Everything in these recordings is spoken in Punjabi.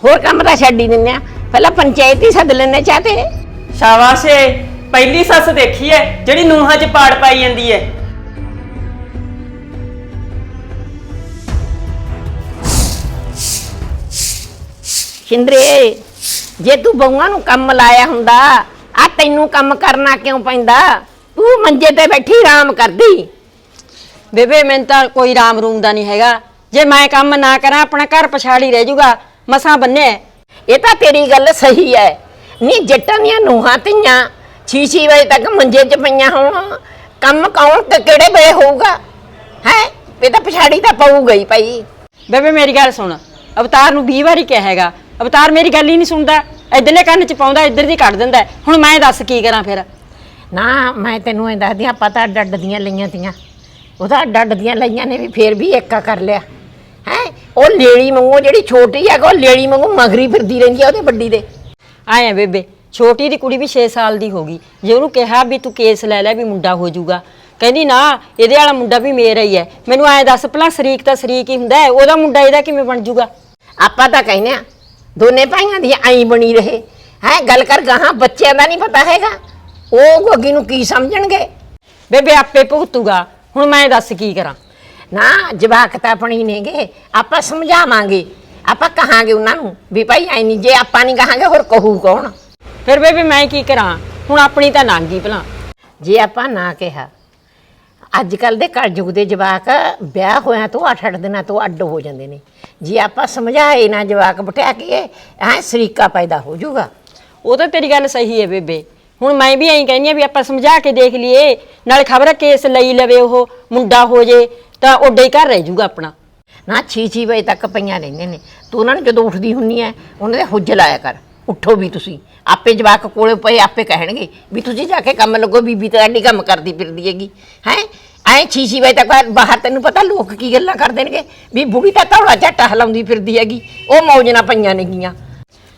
ਹੋਰ ਕੰਮ ਤਾਂ ਛੱਡ ਹੀ ਦਿੰਨੇ ਆ। ਪਹਿਲਾਂ ਪੰਚਾਇਤ ਹੀ ਸੱਦ ਲੈਣੇ ਚਾਹਤੇ ਸ਼ਾਬਾਸ਼ ਏ ਪਹਿਲੀ ਸੱਸ ਦੇਖੀ ਐ ਜਿਹੜੀ ਨੂੰਹਾਂ 'ਚ ਪਾੜ ਪਾਈ ਜਾਂਦੀ ਐ ਸ਼ਿੰਦਰੇ ਜੇ ਤੂੰ ਬਹੂਆਂ ਨੂੰ ਕੰਮ ਲਾਇਆ ਹੁੰਦਾ ਆ ਤੈਨੂੰ ਕੰਮ ਕਰਨਾ ਕਿਉਂ ਪੈਂਦਾ? ਤੂੰ ਮੰਜੇ ਤੇ ਬੈਠੀ ਆਰਾਮ ਕਰਦੀ। ਬੇਬੇ ਮੈਨੂੰ ਤਾਂ ਕੋਈ ਰਾਮ ਰੂਮ ਦਾ ਨਹੀਂ ਹੈਗਾ। ਜੇ ਮੈਂ ਕੰਮ ਨਾ ਕਰਾਂ ਆਪਣਾ ਘਰ ਪਛਾੜੀ ਰਹਿ ਜਾਊਗਾ ਮਸਾਂ ਬੰਨੇ ਇਹ ਤਾਂ ਤੇਰੀ ਗੱਲ ਸਹੀ ਹੈ। ਨਹੀਂ ਜੱਟਾਂ ਦੀਆਂ ਨੂਹਾਂ ਧੀਆਂ ਛੀ ਛੀ ਵਜੇ ਤੱਕ ਮੰਜੇ 'ਚ ਪਈਆਂ ਹੋਣ। ਕੰਮ ਕੌਣ ਤੇ ਕਿਹੜੇ ਵੇਲੇ ਹੋਊਗਾ? ਹੈ? ਇਹ ਤਾਂ ਪਛਾੜੀ ਤਾਂ ਪਊਗਾ ਹੀ ਭਾਈ। ਬੇਬੇ ਮੇਰੀ ਗੱਲ ਸੁਣ। ਅਵਤਾਰ ਨੂੰ 20 ਵਾਰੀ ਕਿਹਾ ਹੈਗਾ। ਅਵਤਾਰ ਮੇਰੀ ਗੱਲ ਹੀ ਨਹੀਂ ਸੁਣਦਾ। ਇਧਰਲੇ ਕੰਨ 'ਚ ਪਾਉਂਦਾ ਇੱਧਰ ਦੀ ਕੱਢ ਦਿੰਦਾ। ਹੈ। ਹੁਣ ਮੈਂ ਦੱਸ ਕੀ ਕਰਾਂ ਫਿਰ? ਨਾ ਮੈਂ ਤੈਨੂੰ ਇਹ ਦੱਸਦੀ ਆ ਪਤਾ ਡੱਡ ਦੀਆਂ ਲਈਆਂ ਤੀਆਂ। ਉਹਦਾ ਡੱਡ ਦੀਆਂ ਲਈਆਂ ਨੇ ਵੀ ਫੇਰ ਵੀ ਏਕਾ ਕਰ ਲਿਆ। ਉਹ ਲੇਲੀ ਮੰਗੋ ਜਿਹੜੀ ਛੋਟੀ ਆ ਉਹ ਲੇਲੀ ਮੰਗੋ ਮਗਰੀ ਫਿਰਦੀ ਰਹਿੰਦੀ ਆ ਉਹਦੇ ਵੱਡੀ ਦੇ। ਆਏ ਬੇਬੇ ਛੋਟੀ ਦੀ ਕੁੜੀ ਵੀ 6 ਸਾਲ ਦੀ ਹੋ ਗਈ। ਜੇ ਉਹਨੂੰ ਕਿਹਾ ਵੀ ਤੂੰ ਕੇਸ ਲੈ ਲੈ ਵੀ ਮੁੰਡਾ ਹੋ ਜਾਊਗਾ ਕਹਿੰਦੀ ਨਾ ਇਹਦੇ ਵਾਲਾ ਮੁੰਡਾ ਵੀ ਮੇਰਾ ਹੀ ਹੈ ਮੈਨੂੰ ਐਂ ਦੱਸ ਭਲਾ ਸ਼ਰੀਕ ਤਾਂ ਸ਼ਰੀਕ ਹੀ ਹੁੰਦਾ ਹੈ ਉਹਦਾ ਮੁੰਡਾ ਇਹਦਾ ਕਿਵੇਂ ਬਣ ਜਾਊਗਾ? ਆਪਾਂ ਤਾਂ ਕਹਿੰਦੇ ਆ ਦੋਨੇ ਭਾਈਆਂ ਦੀ ਐਂ ਬਣੀ ਰਹੇ। ਹੈ ਗੱਲ ਕਰ ਗਾਹਾਂ ਬੱਚਿਆਂ ਦਾ ਨਹੀਂ ਪਤਾ ਹੈਗਾ। ਉਹ ਗੋਗੀ ਨੂੰ ਕੀ ਸਮਝਣਗੇ? ਬੇਬੇ ਆਪੇ ਭੁਗਤੂਗਾ। ਹੁਣ ਮੈਂ ਦੱਸ ਕੀ ਕਰਾਂ? ਨਾ ਜਵਾਕ ਤਾਂ ਆਪਣੀ ਨੇਗੇ ਆਪਾਂ ਸਮਝਾਵਾਂਗੇ ਆਪਾਂ ਕਹਾਂਗੇ ਉਹਨਾਂ ਨੂੰ ਵੀ ਭਾਈ ਐ ਨਹੀਂ ਜੇ ਆਪਾਂ ਨਹੀਂ ਕਹਾਂਗੇ ਹੋਰ ਕਹੂ ਕੌਣ? ਫਿਰ ਬੇਬੇ ਮੈਂ ਕੀ ਕਰਾਂ? ਹੁਣ ਆਪਣੀ ਤਾਂ ਨਾਂਗੀ ਭਲਾ। ਜੇ ਆਪਾਂ ਨਾ ਕਿਹਾ ਅੱਜ ਕੱਲ ਦੇ ਕਲਯੁਗ ਦੇ ਜਵਾਕ ਵਿਆਹ ਹੋਇਆਂ ਤੋਂ 8-8 ਦਿਨਾਂ ਤੋਂ ਅੱਡ ਹੋ ਜਾਂਦੇ ਨੇ। ਜੇ ਆਪਾਂ ਸਮਝਾਏ ਨਾ ਜਵਾਕ ਬਿਠਾ ਕੇ ਐ ਸਰੀਕਾ ਪੈਦਾ ਹੋ ਜਾਊਗਾ। ਉਹ ਤਾਂ ਤੇਰੀ ਗੱਲ ਸਹੀ ਹੈ ਬੇਬੇ। ਹੁਣ ਮੈਂ ਵੀ ਐਂ ਕਹਿੰਦੀ ਆ ਵੀ ਆਪਾਂ ਸਮਝਾ ਕੇ ਦੇਖ ਲਈਏ ਨਾਲ ਖਬਰ ਕੇਸ ਲਈ ਲਵੇ ਉਹ ਮੁੰਡਾ ਹੋ ਜੇ ਤਾਂ ਓਡੇ ਹੀ ਘਰ ਰਹਿ ਜਾਊਗਾ ਆਪਣਾ। ਨਾ ਛੀ ਛੀ ਵਜੇ ਤੱਕ ਪਈਆਂ ਰਹਿੰਦੇ ਨੇ। ਤੂੰ ਉਹਨਾਂ ਨੂੰ ਜਦੋਂ ਉੱਠਦੀ ਹੁੰਨੀ ਐ ਉਹਨਾਂ ਦੇ ਹੁੱਜ ਲਾਇਆ ਕਰ। ਉੱਠੋ ਵੀ ਤੁਸੀਂ। ਆਪੇ ਜਵਾਕ ਕੋਲੇ ਪਏ ਆਪੇ ਕਹਿਣਗੇ ਵੀ ਤੁਸੀਂ ਜਾ ਕੇ ਕੰਮ ਲੱਗੋ ਬੀਬੀ ਤਾਂ ਐਡੀ ਕੰਮ ਕਰਦੀ ਫਿਰਦੀ ਹੈਗੀ। ਹੈ? ਐ ਛੀ ਛੀ ਵਜੇ ਤੱਕ ਬਾਹਰ- ਬਾਹਰ ਤੈਨੂੰ ਪਤਾ ਲੋਕ ਕੀ ਗੱਲਾਂ ਕਰ ਦੇਣਗੇ? ਵੀ ਬੁੜੀ ਤਾਂ ਧੌਲਾ ਝੱਟਾ ਹਲਾਉਂਦੀ ਫਿਰਦੀ ਹੈਗੀ। ਉਹ ਮੌਜ ਨਾਲ ਪਈਆਂ ਨੇਗੀਆਂ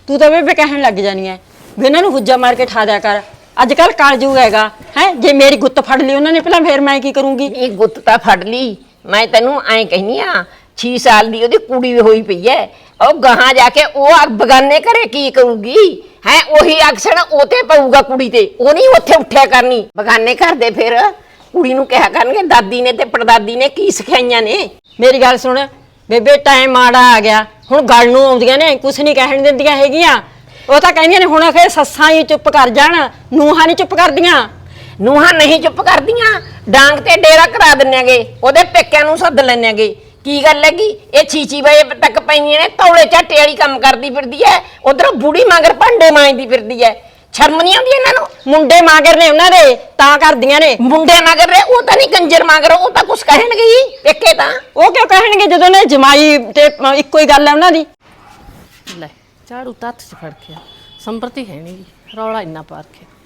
ਤੂੰ ਤਾਂ ਬੇਬੇ ਕਹਿਣ ਲੱਗ ਜਾਣੀ ਐ ਵੀ ਇਹਨਾਂ ਨੂੰ ਹੁੱਜਾ ਮਾਰ ਕੇ ਠਾ ਦਿਆ ਕਰ। ਅੱਜ ਕੱਲ ਕਾਲਜੂਗ ਹੈਗਾ। ਹੈ? ਜੇ ਮੇਰੀ ਗੁੱਤ ਫੜ ਲਈ ਉਹਨਾਂ ਨੇ ਪਹਿਲਾਂ ਫੇਰ ਮੈਂ ਕੀ ਕਰੂੰਗੀ? ਇਹ ਗੁੱਤ ਤਾਂ ਫੜ ਲਈ। ਮੈਂ ਤੈਨੂੰ ਐਂ ਕਹਿਨੀ ਆ 6 ਸਾਲ ਦੀ ਉਹਦੀ ਕੁੜੀ ਹੋਈ ਪਈ ਐ, ਉਹ ਗਾਹਾਂ ਜਾ ਕੇ ਉਹ ਅੱਗ ਬਗਾਨੇ ਘਰੇ ਕੀ ਕਰੂਗੀ? ਹੈ, ਉਹੀ ਅਕਸਰ ਉਹ ਤੇ ਪਊਗਾ ਕੁੜੀ ਤੇ, ਉਹ ਨਹੀਂ ਉੱਥੇ ਉੱਠਿਆ ਕਰਨੀ। ਬਗਾਨੇ ਘਰ ਦੇ ਫਿਰ ਕੁੜੀ ਨੂੰ ਕਿਹਾ ਕਰਨਗੇ, ਦਾਦੀ ਨੇ ਤੇ ਪੜਦਾਦੀ ਨੇ ਕੀ ਸਿਖਾਈਆਂ ਨੇ? ਮੇਰੀ ਗੱਲ ਸੁਣ, ਬੇਬੇ ਟਾਈਮ ਮਾੜਾ ਆ ਗਿਆ, ਹੁਣ ਗੱਲ ਨੂੰ ਆਉਂਦੀਆਂ ਨੇ, ਕੁਛ ਨਹੀਂ ਕਹਿਣ ਦਿੰਦੀਆਂ ਹੈਗੀਆਂ। ਉਹ ਤਾਂ ਕਹਿੰਦੀਆਂ ਨੇ ਹੁਣ ਆਖੇ ਸੱਸਾਂ ਹੀ ਚੁੱਪ ਕਰ ਜਾਣ, ਨੂੰਹਾਂ ਨਹੀਂ ਚੁੱਪ ਕਰਦੀਆਂ। ਨੂੰਹਾਂ ਨਹੀਂ ਚੁੱਪ ਕਰਦੀਆਂ। ਡਾਂਗ ਤੇ ਡੇਰਾ ਕਰਾ ਦਿੰਨੇਗੇ ਉਹਦੇ ਪੇਕਿਆਂ ਨੂੰ ਸੱਦ ਲੈਣੇਗੇ ਕੀ ਗੱਲ ਹੈਗੀ? ਇਹ ਛੀਚੀ ਵਜੇ ਤੱਕ ਪੈਣੀਆਂ ਨੇ ਤੌਲੇ ਝਾਟੇ ਵਾਲੀ ਕੰਮ ਕਰਦੀ ਫਿਰਦੀ ਐ ਉਧਰ ਬੁੜੀ ਮਗਰ ਭਾਂਡੇ ਮਾਂਜਦੀ ਫਿਰਦੀ ਐ ਸ਼ਰਮ ਨਹੀਂ ਆਉਂਦੀ ਇਹਨਾਂ ਨੂੰ? ਮੁੰਡੇ ਮਾਗਰ ਨੇ ਉਹਨਾਂ ਦੇ ਤਾਂ ਕਰਦੀਆਂ ਨੇ। ਮੁੰਡੇ ਮਗਰ ਰੇ ਉਹ ਤਾਂ ਨਹੀਂ ਕੰਜਰ ਮਗਰ ਉਹ ਤਾਂ ਕੁਛ ਕਹਿਣਗੇ ਹੀ। ਪੇਕੇ ਤਾਂ। ਉਹ ਕਿਉਂ ਕਹਿਣਗੇ ਜਦੋਂ ਨੇ ਜਮਾਈ ਤੇ ਅ, ਇੱਕੋ ਹੀ ਗੱਲ ਹੈ ਉਹਨਾਂ ਦੀ? ਲੈ ਝਾੜੂ ਤਾਂ ਹੱਥ 'ਚ ਫੜ ਕੇ ਆ। ਸੰਪਰਤੀ ਹੈ ਨਹੀਂ ਗੀ। ਰੌਲਾ ਇੰਨਾ ਪਾ ਰੱਖਿਆ।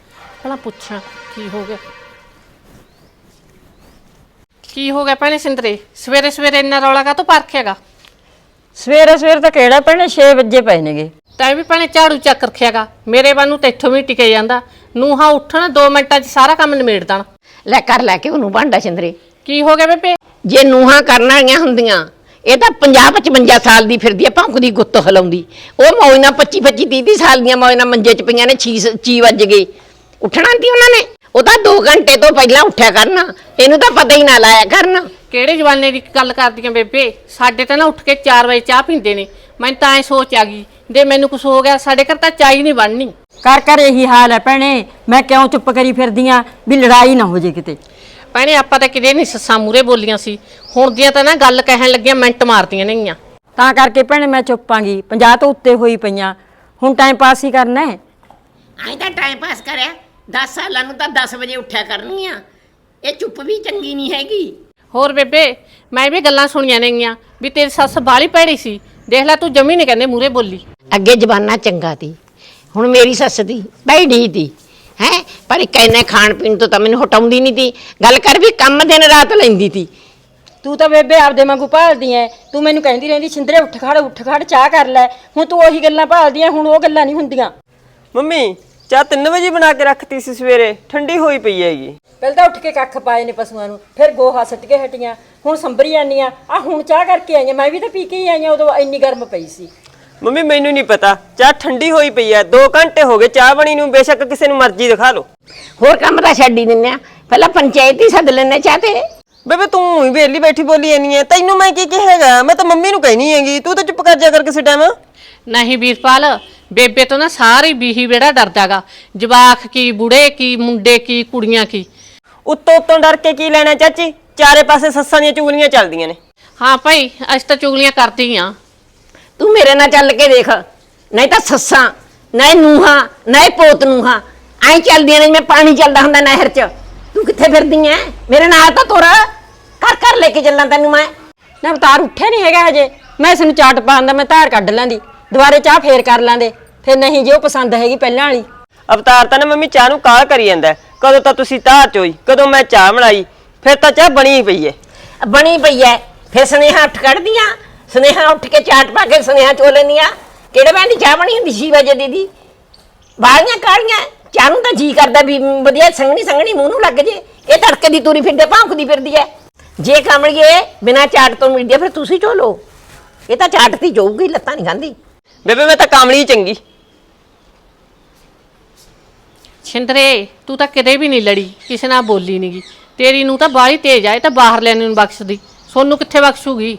ਭਲਾ ਪੁੱਛਾਂ ਕੀ ਹੋ ਗਿਆ? ਕੀ ਹੋ ਗਿਆ ਭੈਣੇ ਸਿੰਦਰੇ? ਸਵੇਰੇ ਸਵੇਰੇ ਇੰਨਾ ਰੌਲਾ ਕਾ ਤੂੰ ਪਰਖਿਆਗਾ ਸਵੇਰੇ ਸਵੇਰੇ ਤਾਂ ਕਿਹੜਾ ਪੈਣੇ 6 ਵਜੇ ਪਏ ਨੇਗੇ। ਤੈਂ ਵੀ ਭੈਣੇ ਝਾੜੂ ਚੱਕ ਰੱਖਿਆਗਾ ਮੇਰੇ ਵੱਲ ਨੂੰ ਤੇ ਇੱਥੋਂ ਵੀ ਟਿਕੇ ਜਾਂਦਾ। ਨੂੰਹਾਂ ਉੱਠਣ 2 ਮਿੰਟਾਂ 'ਚ ਸਾਰਾ ਕੰਮ ਨਿਬੇੜ ਦੇਣ। ਲੈ ਕਰ ਲੈ ਕੇ ਉਹਨੂੰ ਭਾਂਡਾ ਚੰਦਰੇ ਕੀ ਹੋ ਗਿਆ ਬੇਬੇ? ਜੇ ਨੂਹਾਂ ਕਰਨ ਵਾਲੀਆਂ ਹੁੰਦੀਆਂ ਇਹ ਤਾਂ 50 55 ਸਾਲ ਦੀ ਫਿਰਦੀ ਐ ਭੌਂਕਦੀ ਗੁੱਤ ਹਲਾਉਂਦੀ। ਉਹ ਮੌਜ ਨਾਲ 25 25 30 30 ਸਾਲ ਦੀਆਂ ਮੌਜ ਨਾਲ ਮੰਜੇ 'ਚ ਪਈਆਂ ਨੇ 6 ਚੀ ਵੱਜ ਗਏ। ਉੱਠਣਾ ਤੀ ਉਹਨਾਂ ਨੇ। ਉਹ ਤਾਂ 2 ਘੰਟੇ ਤੋਂ ਪਹਿਲਾਂ ਉੱਠਿਆ ਕਰਨਾ। ਇਹਨੂੰ ਤਾਂ ਪਤਾ ਹੀ ਨਾ ਲਾਇਆ ਕਰਨ। ਕਿਹੜੇ ਜਵਾਨੇ ਦੀ ਗੱਲ ਕਰਦੀਆਂ ਬੇਬੇ? ਸਾਡੇ ਤਾਂ ਨਾ ਉੱਠ ਕੇ 4 ਵਜੇ ਚਾਹ ਪੀਂਦੇ ਨੇ। ਮੈਂ ਤਾਂ ਐ ਸੋਚ ਆ ਗਈ ਜੇ ਮੈਨੂੰ ਕੁਝ ਹੋ ਗਿਆ ਸਾਡੇ ਘਰ ਤਾਂ ਚਾਹ ਹੀ ਨਹੀਂ ਬਣਨੀ। ਕਰ ਕਰ ਇਹੀ ਹਾਲ ਹੈ ਭੈਣੇ। ਮੈਂ ਕਿਉਂ ਚੁੱਪ ਕਰੀ ਫਿਰਦੀਆਂ ਵੀ ਲੜਾਈ ਨਾ ਹੋ ਜੇ ਕਿਤੇ? ਭੈਣੇ ਆਪਾਂ ਤਾਂ ਕਿਤੇ ਨਹੀਂ ਸੱਸਾਂ ਮੂਰੇ ਬੋਲੀਆਂ ਸੀ। ਹੁਣ ਦੀਆਂ ਤਾਂ ਨਾ ਗੱਲ ਕਹਿਣ ਲੱਗੀਆਂ ਮਿੰਟ ਮਾਰਦੀਆਂ ਨੇਗੀਆਂ। ਤਾਂ ਕਰਕੇ ਭੈਣੇ ਮੈਂ ਚੁੱਪਾਂਗੀ 50 ਤੋਂ ਉੱਤੇ ਹੋਈ ਪਈਆਂ। ਹੁਣ ਟਾਈਮ ਪਾਸ ਹੀ ਕਰਨਾ ਹੈ? ਐਂ ਤਾਂ ਟਾਈਮ ਪਾਸ ਕਰਿਆ। 10 ਸਾਲਾਂ ਨੂੰ ਤਾਂ 10 ਵਜੇ ਉੱਠਿਆ ਕਰਨੀਆਂ ਇਹ ਚੁੱਪ ਵੀ ਚੰਗੀ ਨਹੀਂ ਹੈਗੀ। ਹੋਰ ਬੇਬੇ ਮੈਂ ਵੀ ਗੱਲਾਂ ਸੁਣੀਆਂ ਨੇਗੀਆਂ ਵੀ ਤੇਰੀ ਸੱਸ ਬਾਲੀ ਭੈੜੀ ਸੀ। ਦੇਖ ਲੈ ਤੂੰ ਜਮੀ ਨਹੀਂ ਕਹਿੰਦੇ ਮੂਰੇ ਬੋਲੀ। ਅੱਗੇ ਜ਼ਬਾਨਾ ਚੰਗਾ ਤੀ ਹੁਣ ਮੇਰੀ ਸੱਸ ਦੀ ਬੈਠੀ ਤੀ ਹੈ? ਪਰ ਇੱਕ ਇਹਨੇ ਖਾਣ ਪੀਣ ਤੋਂ ਤਾਂ ਮੈਨੂੰ ਹਟਾਉਂਦੀ ਨਹੀਂ ਤੀ ਗੱਲ ਕਰ ਵੀ ਕੰਮ ਦਿਨ ਰਾਤ ਲੈਂਦੀ ਤੀ ਤੂੰ ਤਾਂ ਬੇਬੇ ਆਪਦੇ ਵਾਂਗੂ ਭਾਲਦੀ ਐ। ਤੂੰ ਮੈਨੂੰ ਕਹਿੰਦੀ ਰਹਿੰਦੀ ਸਿੰਦਰੇ ਉੱਠ ਖੜ ਉੱਠ ਖੜ ਚਾਹ ਕਰ ਲੈ। ਹੁਣ ਤੂੰ ਉਹੀ ਗੱਲਾਂ ਭਾਲਦੀ ਐ ਹੁਣ ਉਹ ਗੱਲਾਂ ਨਹੀਂ ਹੁੰਦੀਆਂ। ਮੰਮੀ ਚਾਹ 3 ਵਜੇ ਬਣਾ ਕੇ ਰੱਖਤੀ ਸੀ ਸਵੇਰੇ ਠੰਡੀ ਹੋਈ ਪਈ ਹੈਗੀ। ਪਹਿਲਾਂ ਤਾਂ ਉੱਠ ਕੇ ਕੱਖ ਪਾਏ ਨੇ ਪਸ਼ੂਆਂ ਨੂੰ ਫਿਰ ਗੋਹਾ ਸੱਟ ਕੇ ਹਟੀਆਂ ਹੁਣ ਸੰਭਰੀ ਜਾਂਦੀਆਂ ਆ। ਹੁਣ ਚਾਹ ਕਰਕੇ ਆਈਆਂ ਮੈਂ ਵੀ ਤਾਂ ਪੀ ਕੇ ਹੀ ਆਈਆਂ ਉਦੋਂ ਇੰਨੀ ਗਰਮ ਪਈ ਸੀ। ਮੰਮੀ ਮੈਨੂੰ ਨਹੀਂ ਪਤਾ ਚਾਹ ਠੰਡੀ ਹੋਈ ਪਈ ਐ 2 ਘੰਟੇ ਹੋ ਗਏ ਚਾਹ ਬਣੀ ਨੂੰ ਬੇਸ਼ੱਕ ਕਿਸੇ ਨੂੰ ਮਰਜ਼ੀ ਦਿਖਾ ਲਓ। ਹੋਰ ਕੰਮ ਤਾਂ ਛੱਡ ਹੀ ਦਿੰਨੇ ਆ। ਪਹਿਲਾਂ ਪੰਚਾਇਤ ਹੀ ਸੱਦ ਲੈਣੇ ਚਾਹਤੇ ਬੇਬੇ ਤੂੰ ਹੀ ਵੇਲੀ ਬੈਠੀ ਬੋਲੀ ਜਾਨੀ ਐ ਤੈਨੂੰ ਮੈਂ ਕੀ ਕਹੇਗਾ ਮੈਂ ਤਾਂ ਮੰਮੀ ਨੂੰ ਕਹਿਣੀ ਹੈਗੀ ਤੂੰ ਤਾਂ ਚੁੱਪ ਕਰ ਜਾ ਕਰ ਕਿਸੇ ਟਾਈਮ ਨਹੀਂ ਵੀਰਪਾਲ ਬੇਬੇ ਤੋਂ ਨਾ ਸਾਰੀ ਬੀਹੀ ਵੇੜਾ ਡਰਦਾਗਾ। ਜਵਾਖ ਕੀ ਬੁੜੇ ਕੀ ਮੁੰਡੇ ਕੀ ਕੁੜੀਆਂ ਕੀ? ਉੱਤੋਂ ਉੱਤੋਂ ਡਰ ਕੇ ਕੀ ਲੈਣਾ ਚਾਚੀ? ਚਾਰੇ ਪਾਸੇ ਸੱਸਾਂ ਦੀਆਂ ਚੁਗਲੀਆਂ ਚੱਲਦੀਆਂ ਨੇ। ਹਾਂ ਭਾਈ ਅਸੀਂ ਤਾਂ ਚੁਗਲੀਆਂ ਕਰਦੀ ਆ। ਤੂੰ ਮੇਰੇ ਨਾਲ ਚੱਲ ਕੇ ਦੇਖ। ਨਹੀਂ ਤਾਂ ਸੱਸਾਂ ਨਹੀਂ ਨੂਹਾਂ ਨਹੀਂ ਪੋਤ ਨੂਹਾਂ। ਐਂ ਚੱਲਦੀਆਂ ਨੇ ਜਿਵੇਂ ਪਾਣੀ ਚੱਲਦਾ ਹੁੰਦਾ ਨਹਿਰ 'ਚ। ਤੂੰ ਕਿੱਥੇ ਫਿਰਦੀ ਐ? ਮੇਰੇ ਨਾਲ ਤਾਂ ਤੁਰ। ਘਰ ਘਰ ਲੈ ਕੇ ਚੱਲਾਂ ਤੈਨੂੰ ਮੈਂ। ਨਾ ਅਵਤਾਰ ਉੱਠਿਆ ਨਹੀਂ ਹੈਗਾ ਹਜੇ। ਮੈਂ ਇਸ ਨੂੰ ਚਾਟ ਪਾਉਣ ਦਾ ਮੈਂ ਧਾਰ ਕੱਢ ਲਾਂਦੀ। ਦੁਬਾਰੇ ਚਾਹ ਫੇਰ ਕਰ ਲਾਂਦੇ। ਫਿਰ ਨਹੀਂ ਜੇ ਉਹ ਪਸੰਦ ਹੈਗੀ ਪਹਿਲਾਂ ਵਾਲੀ। ਅਵਤਾਰ ਤਾਂ ਨਾ ਮੰਮੀ ਚਾਹ ਨੂੰ ਕਾਲ ਕਰੀ ਜਾਂਦਾ ਹੈ। ਕਦੋਂ ਤਾਂ ਤੁਸੀਂ ਧਾਰ ਚੋਈ ਕਦੋਂ ਮੈਂ ਚਾਹ ਬਣਾਈ ਫਿਰ ਤਾਂ ਚਾਹ ਬਣੀ ਹੀ ਪਈ ਏ ਬਣੀ ਪਈ ਐ ਫਿਰ ਸੁਨੇਹਾ ਉੱਠ ਕੱਢਦੀਆਂ। ਸੁਨੇਹਾ ਉੱਠ ਕੇ ਚਾਟ ਪਾ ਕੇ ਸੁਨੇਹਾ ਚੋ ਲੈਂਦੀਆਂ। ਕਿਹੜੇ ਵੇਲੇ ਚਾਹ ਬਣੀ ਹੁੰਦੀ ਸੀ ਵਜੇ ਦੀਦੀ ਬਾਲੀਆਂ ਕਾਲੀਆਂ ਚਾਹ ਨੂੰ ਤਾਂ ਜੀ ਕਰਦਾ ਵੀ ਵਧੀਆ ਸੰਗਣੀ ਸੰਗਣੀ ਮੂੰਹ ਨੂੰ ਲੱਗ ਜੇ। ਇਹ ਤੜਕੇ ਦੀ ਤੂਰੀ ਫਿਰਦੇ ਭੌਂਕਦੀ ਫਿਰਦੀ ਐ ਜੇ ਕਮਲੀਏ ਬਿਨਾ ਚਾਟ ਤੋਂ ਮਿਲਦੀ ਐ ਫਿਰ ਤੁਸੀਂ ਚੋ ਲੋ ਇਹ ਤਾਂ ਚਾਟ ਦੀ ਜਾਊਗੀ ਲੱਤਾਂ ਨਹੀਂ ਖਾਂਦੀ। ਬੇਬੇ ਮੈਂ ਤਾਂ ਕਾਮਲੀ ਚੰਗੀ। ਛਿੰਦਰੇ ਤੂੰ ਤਾਂ ਕਿਤੇ ਵੀ ਨਹੀਂ ਲੜੀ ਕਿਸੇ ਨਾਲ ਬੋਲੀ ਨਹੀਂਗੀ ਤੇਰੀ ਨੂੰ ਤਾਂ ਬਾਹਲੀ ਤੇਜ਼ ਆਏ ਤਾਂ ਬਾਹਰ ਲੈਣ ਨੂੰ ਬਖਸ਼ਦੀ। ਸੋਨੂੰ ਕਿੱਥੇ ਬਖਸ਼ੂਗੀ?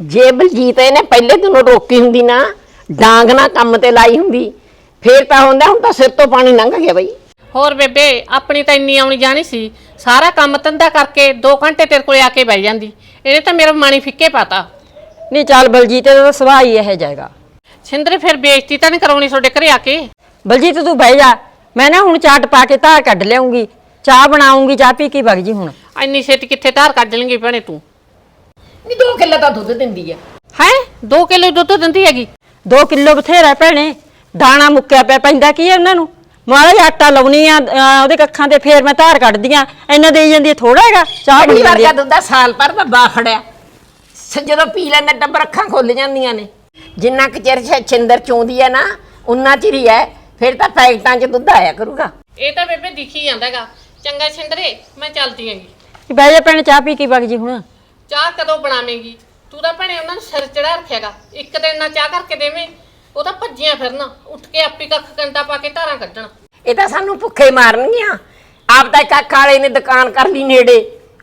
ਜੇ ਬਲਜੀਤ ਇਹਨੇ ਪਹਿਲੇ ਦਿਨੋਂ ਰੋਕੀ ਹੁੰਦੀ ਨਾ ਡਾਂਗ ਨਾ ਕੰਮ ਤੇ ਲਾਈ ਹੁੰਦੀ ਫੇਰ ਤਾਂ ਹੁੰਦਾ ਹੁਣ ਤਾਂ ਸਿਰ ਤੋਂ ਪਾਣੀ ਲੰਘ ਗਿਆ ਬਈ। ਹੋਰ ਬੇਬੇ ਆਪਣੀ ਤਾਂ ਇੰਨੀ ਆਉਣੀ ਜਾਣੀ ਸੀ ਸਾਰਾ ਕੰਮ ਧੰਦਾ ਕਰਕੇ 2 ਘੰਟੇ ਤੇਰੇ ਕੋਲੇ ਆ ਕੇ ਬਹਿ ਜਾਂਦੀ। ਇਹਨੇ ਤਾਂ ਮੇਰਾ ਮਾਣੀ ਫਿੱਕੇ ਪਾਤਾ। ਨਹੀਂ ਚੱਲ ਬਲਜੀਤ ਦਾ ਸੁਭਾਅ ਹੀ ਇਹ ਜਾਏਗਾ ਛਿੰਦਰੇ ਫਿਰ ਬੇਇੱਜ਼ਤੀ ਤਾਂ ਨਹੀਂ ਕਰਾਉਣੀ ਤੁਹਾਡੇ ਘਰੇ ਆ ਕੇ? ਬਲਜੀਤ ਤੂੰ ਬਹਿ ਜਾ। ਮੈਂ ਨਾ ਹੁਣ ਚਾਟ ਪਾ ਕੇ ਧਾਰ ਕੱਢ ਲਿਆਉਂਗੀ। ਚਾਹ ਬਣਾਉਂਗੀ ਚਾਹ ਪੀ ਕੇ ਵਗ ਜੀ ਹੁਣ। ਇੰਨੀ ਛੇਤੀ ਕਿੱਥੇ ਧਾਰ ਕੱਢ ਲੇਂਗੀ ਭੈਣੇ ਤੂੰ? ਨਹੀਂ 2 ਕਿੱਲੇ ਤਾਂ ਦੁੱਧ ਦਿੰਦੀ ਐ ਹੈ? 2 ਕਿਲੋ ਦੁੱਧ ਦਿੰਦੀ ਹੈਗੀ? 2 ਕਿਲੋ ਬਥੇਰਾ ਭੈਣੇ। ਦਾਣਾ ਮੁੱਕਿਆ ਪਿਆ ਪੈਂਦਾ ਕੀ ਹੈ ਉਹਨਾਂ ਨੂੰ? ਮਾੜਾ ਜਿਹਾ ਆਟਾ ਲਾਉਣੀ ਆ ਅਹ ਉਹਦੇ ਕੱਖਾਂ ਤੇ ਫੇਰ ਮੈਂ ਧਾਰ ਕੱਢਦੀ ਆ। ਇਹਨਾਂ ਦੇਈ ਜਾਂਦੀ ਥੋੜਾ ਹੈਗਾ ਚਾਹ ਬਣੀ ਜਾਂਦੀ ਆ। ਦੁੱਧ ਦਾ ਸਾਲ ਪਰ ਬੱਬਾ ਖੜਿਆ ਸ- ਜਦੋਂ ਪੀ ਲੈਂਦਾ ਟੱਬਰ ਅੱਖਾਂ ਖੁੱਲ ਜਾਂਦੀਆਂ ਨੇ। ਜਿੰਨਾ ਕੁ ਚਿਰ ਛਿੰਦਰ ਚੋਂਦੀ ਐ ਨਾ ਉਨਾ ਚਿਰ ਹੀ ਐ। ਫਿਰ ਤਾਂ ਪੈਕਟਾਂ 'ਚ ਦੁੱਧ ਆਇਆ ਕਰੂਗਾ। ਇਹ ਤਾਂ ਬੇਬੇ ਦਿਖੀ ਜਾਂਦਾਗਾ ਚੰਗਾ ਛਿੰਦਰੇ ਮੈਂ ਚੱਲਦੀ ਆਂਗੀ ਬਹਿ ਜਾ ਭੈਣੇ ਚਾਹ ਪੀ ਕੇ ਵਗ ਜੀ ਹੁਣ। ਚਾਹ ਕਦੋਂ ਬਣਾਵੇਂਗੀ? ਤੂੰ ਤਾਂ ਭੈਣੇ ਉਹਨਾਂ ਨੂੰ ਸਿਰ ਚੜਾ ਰੱਖਿਆਗਾ ਇੱਕ ਦਿਨ ਨਾ ਚਾਹ ਕਰਕੇ ਦੇਵੇਂ ਉਹ ਤਾਂ ਭੱਜੀਆਂ ਫਿਰਨ। ਉੱਠ ਕੇ ਆਪੀ ਕੱਖ ਕੰਡਾ ਪਾ ਕੇ ਧਾਰਾਂ ਕੱਢਣ। ਇਹ ਤਾਂ ਸਾਨੂੰ ਭੁੱਖੇ ਮਾਰਨਗੀਆਂ। ਆਪ ਤਾਂ ਇੱਕ ਕਾਲੇ ਨੇ ਦੁਕਾਨ ਕਰ ਲਈ ਨੇੜੇ।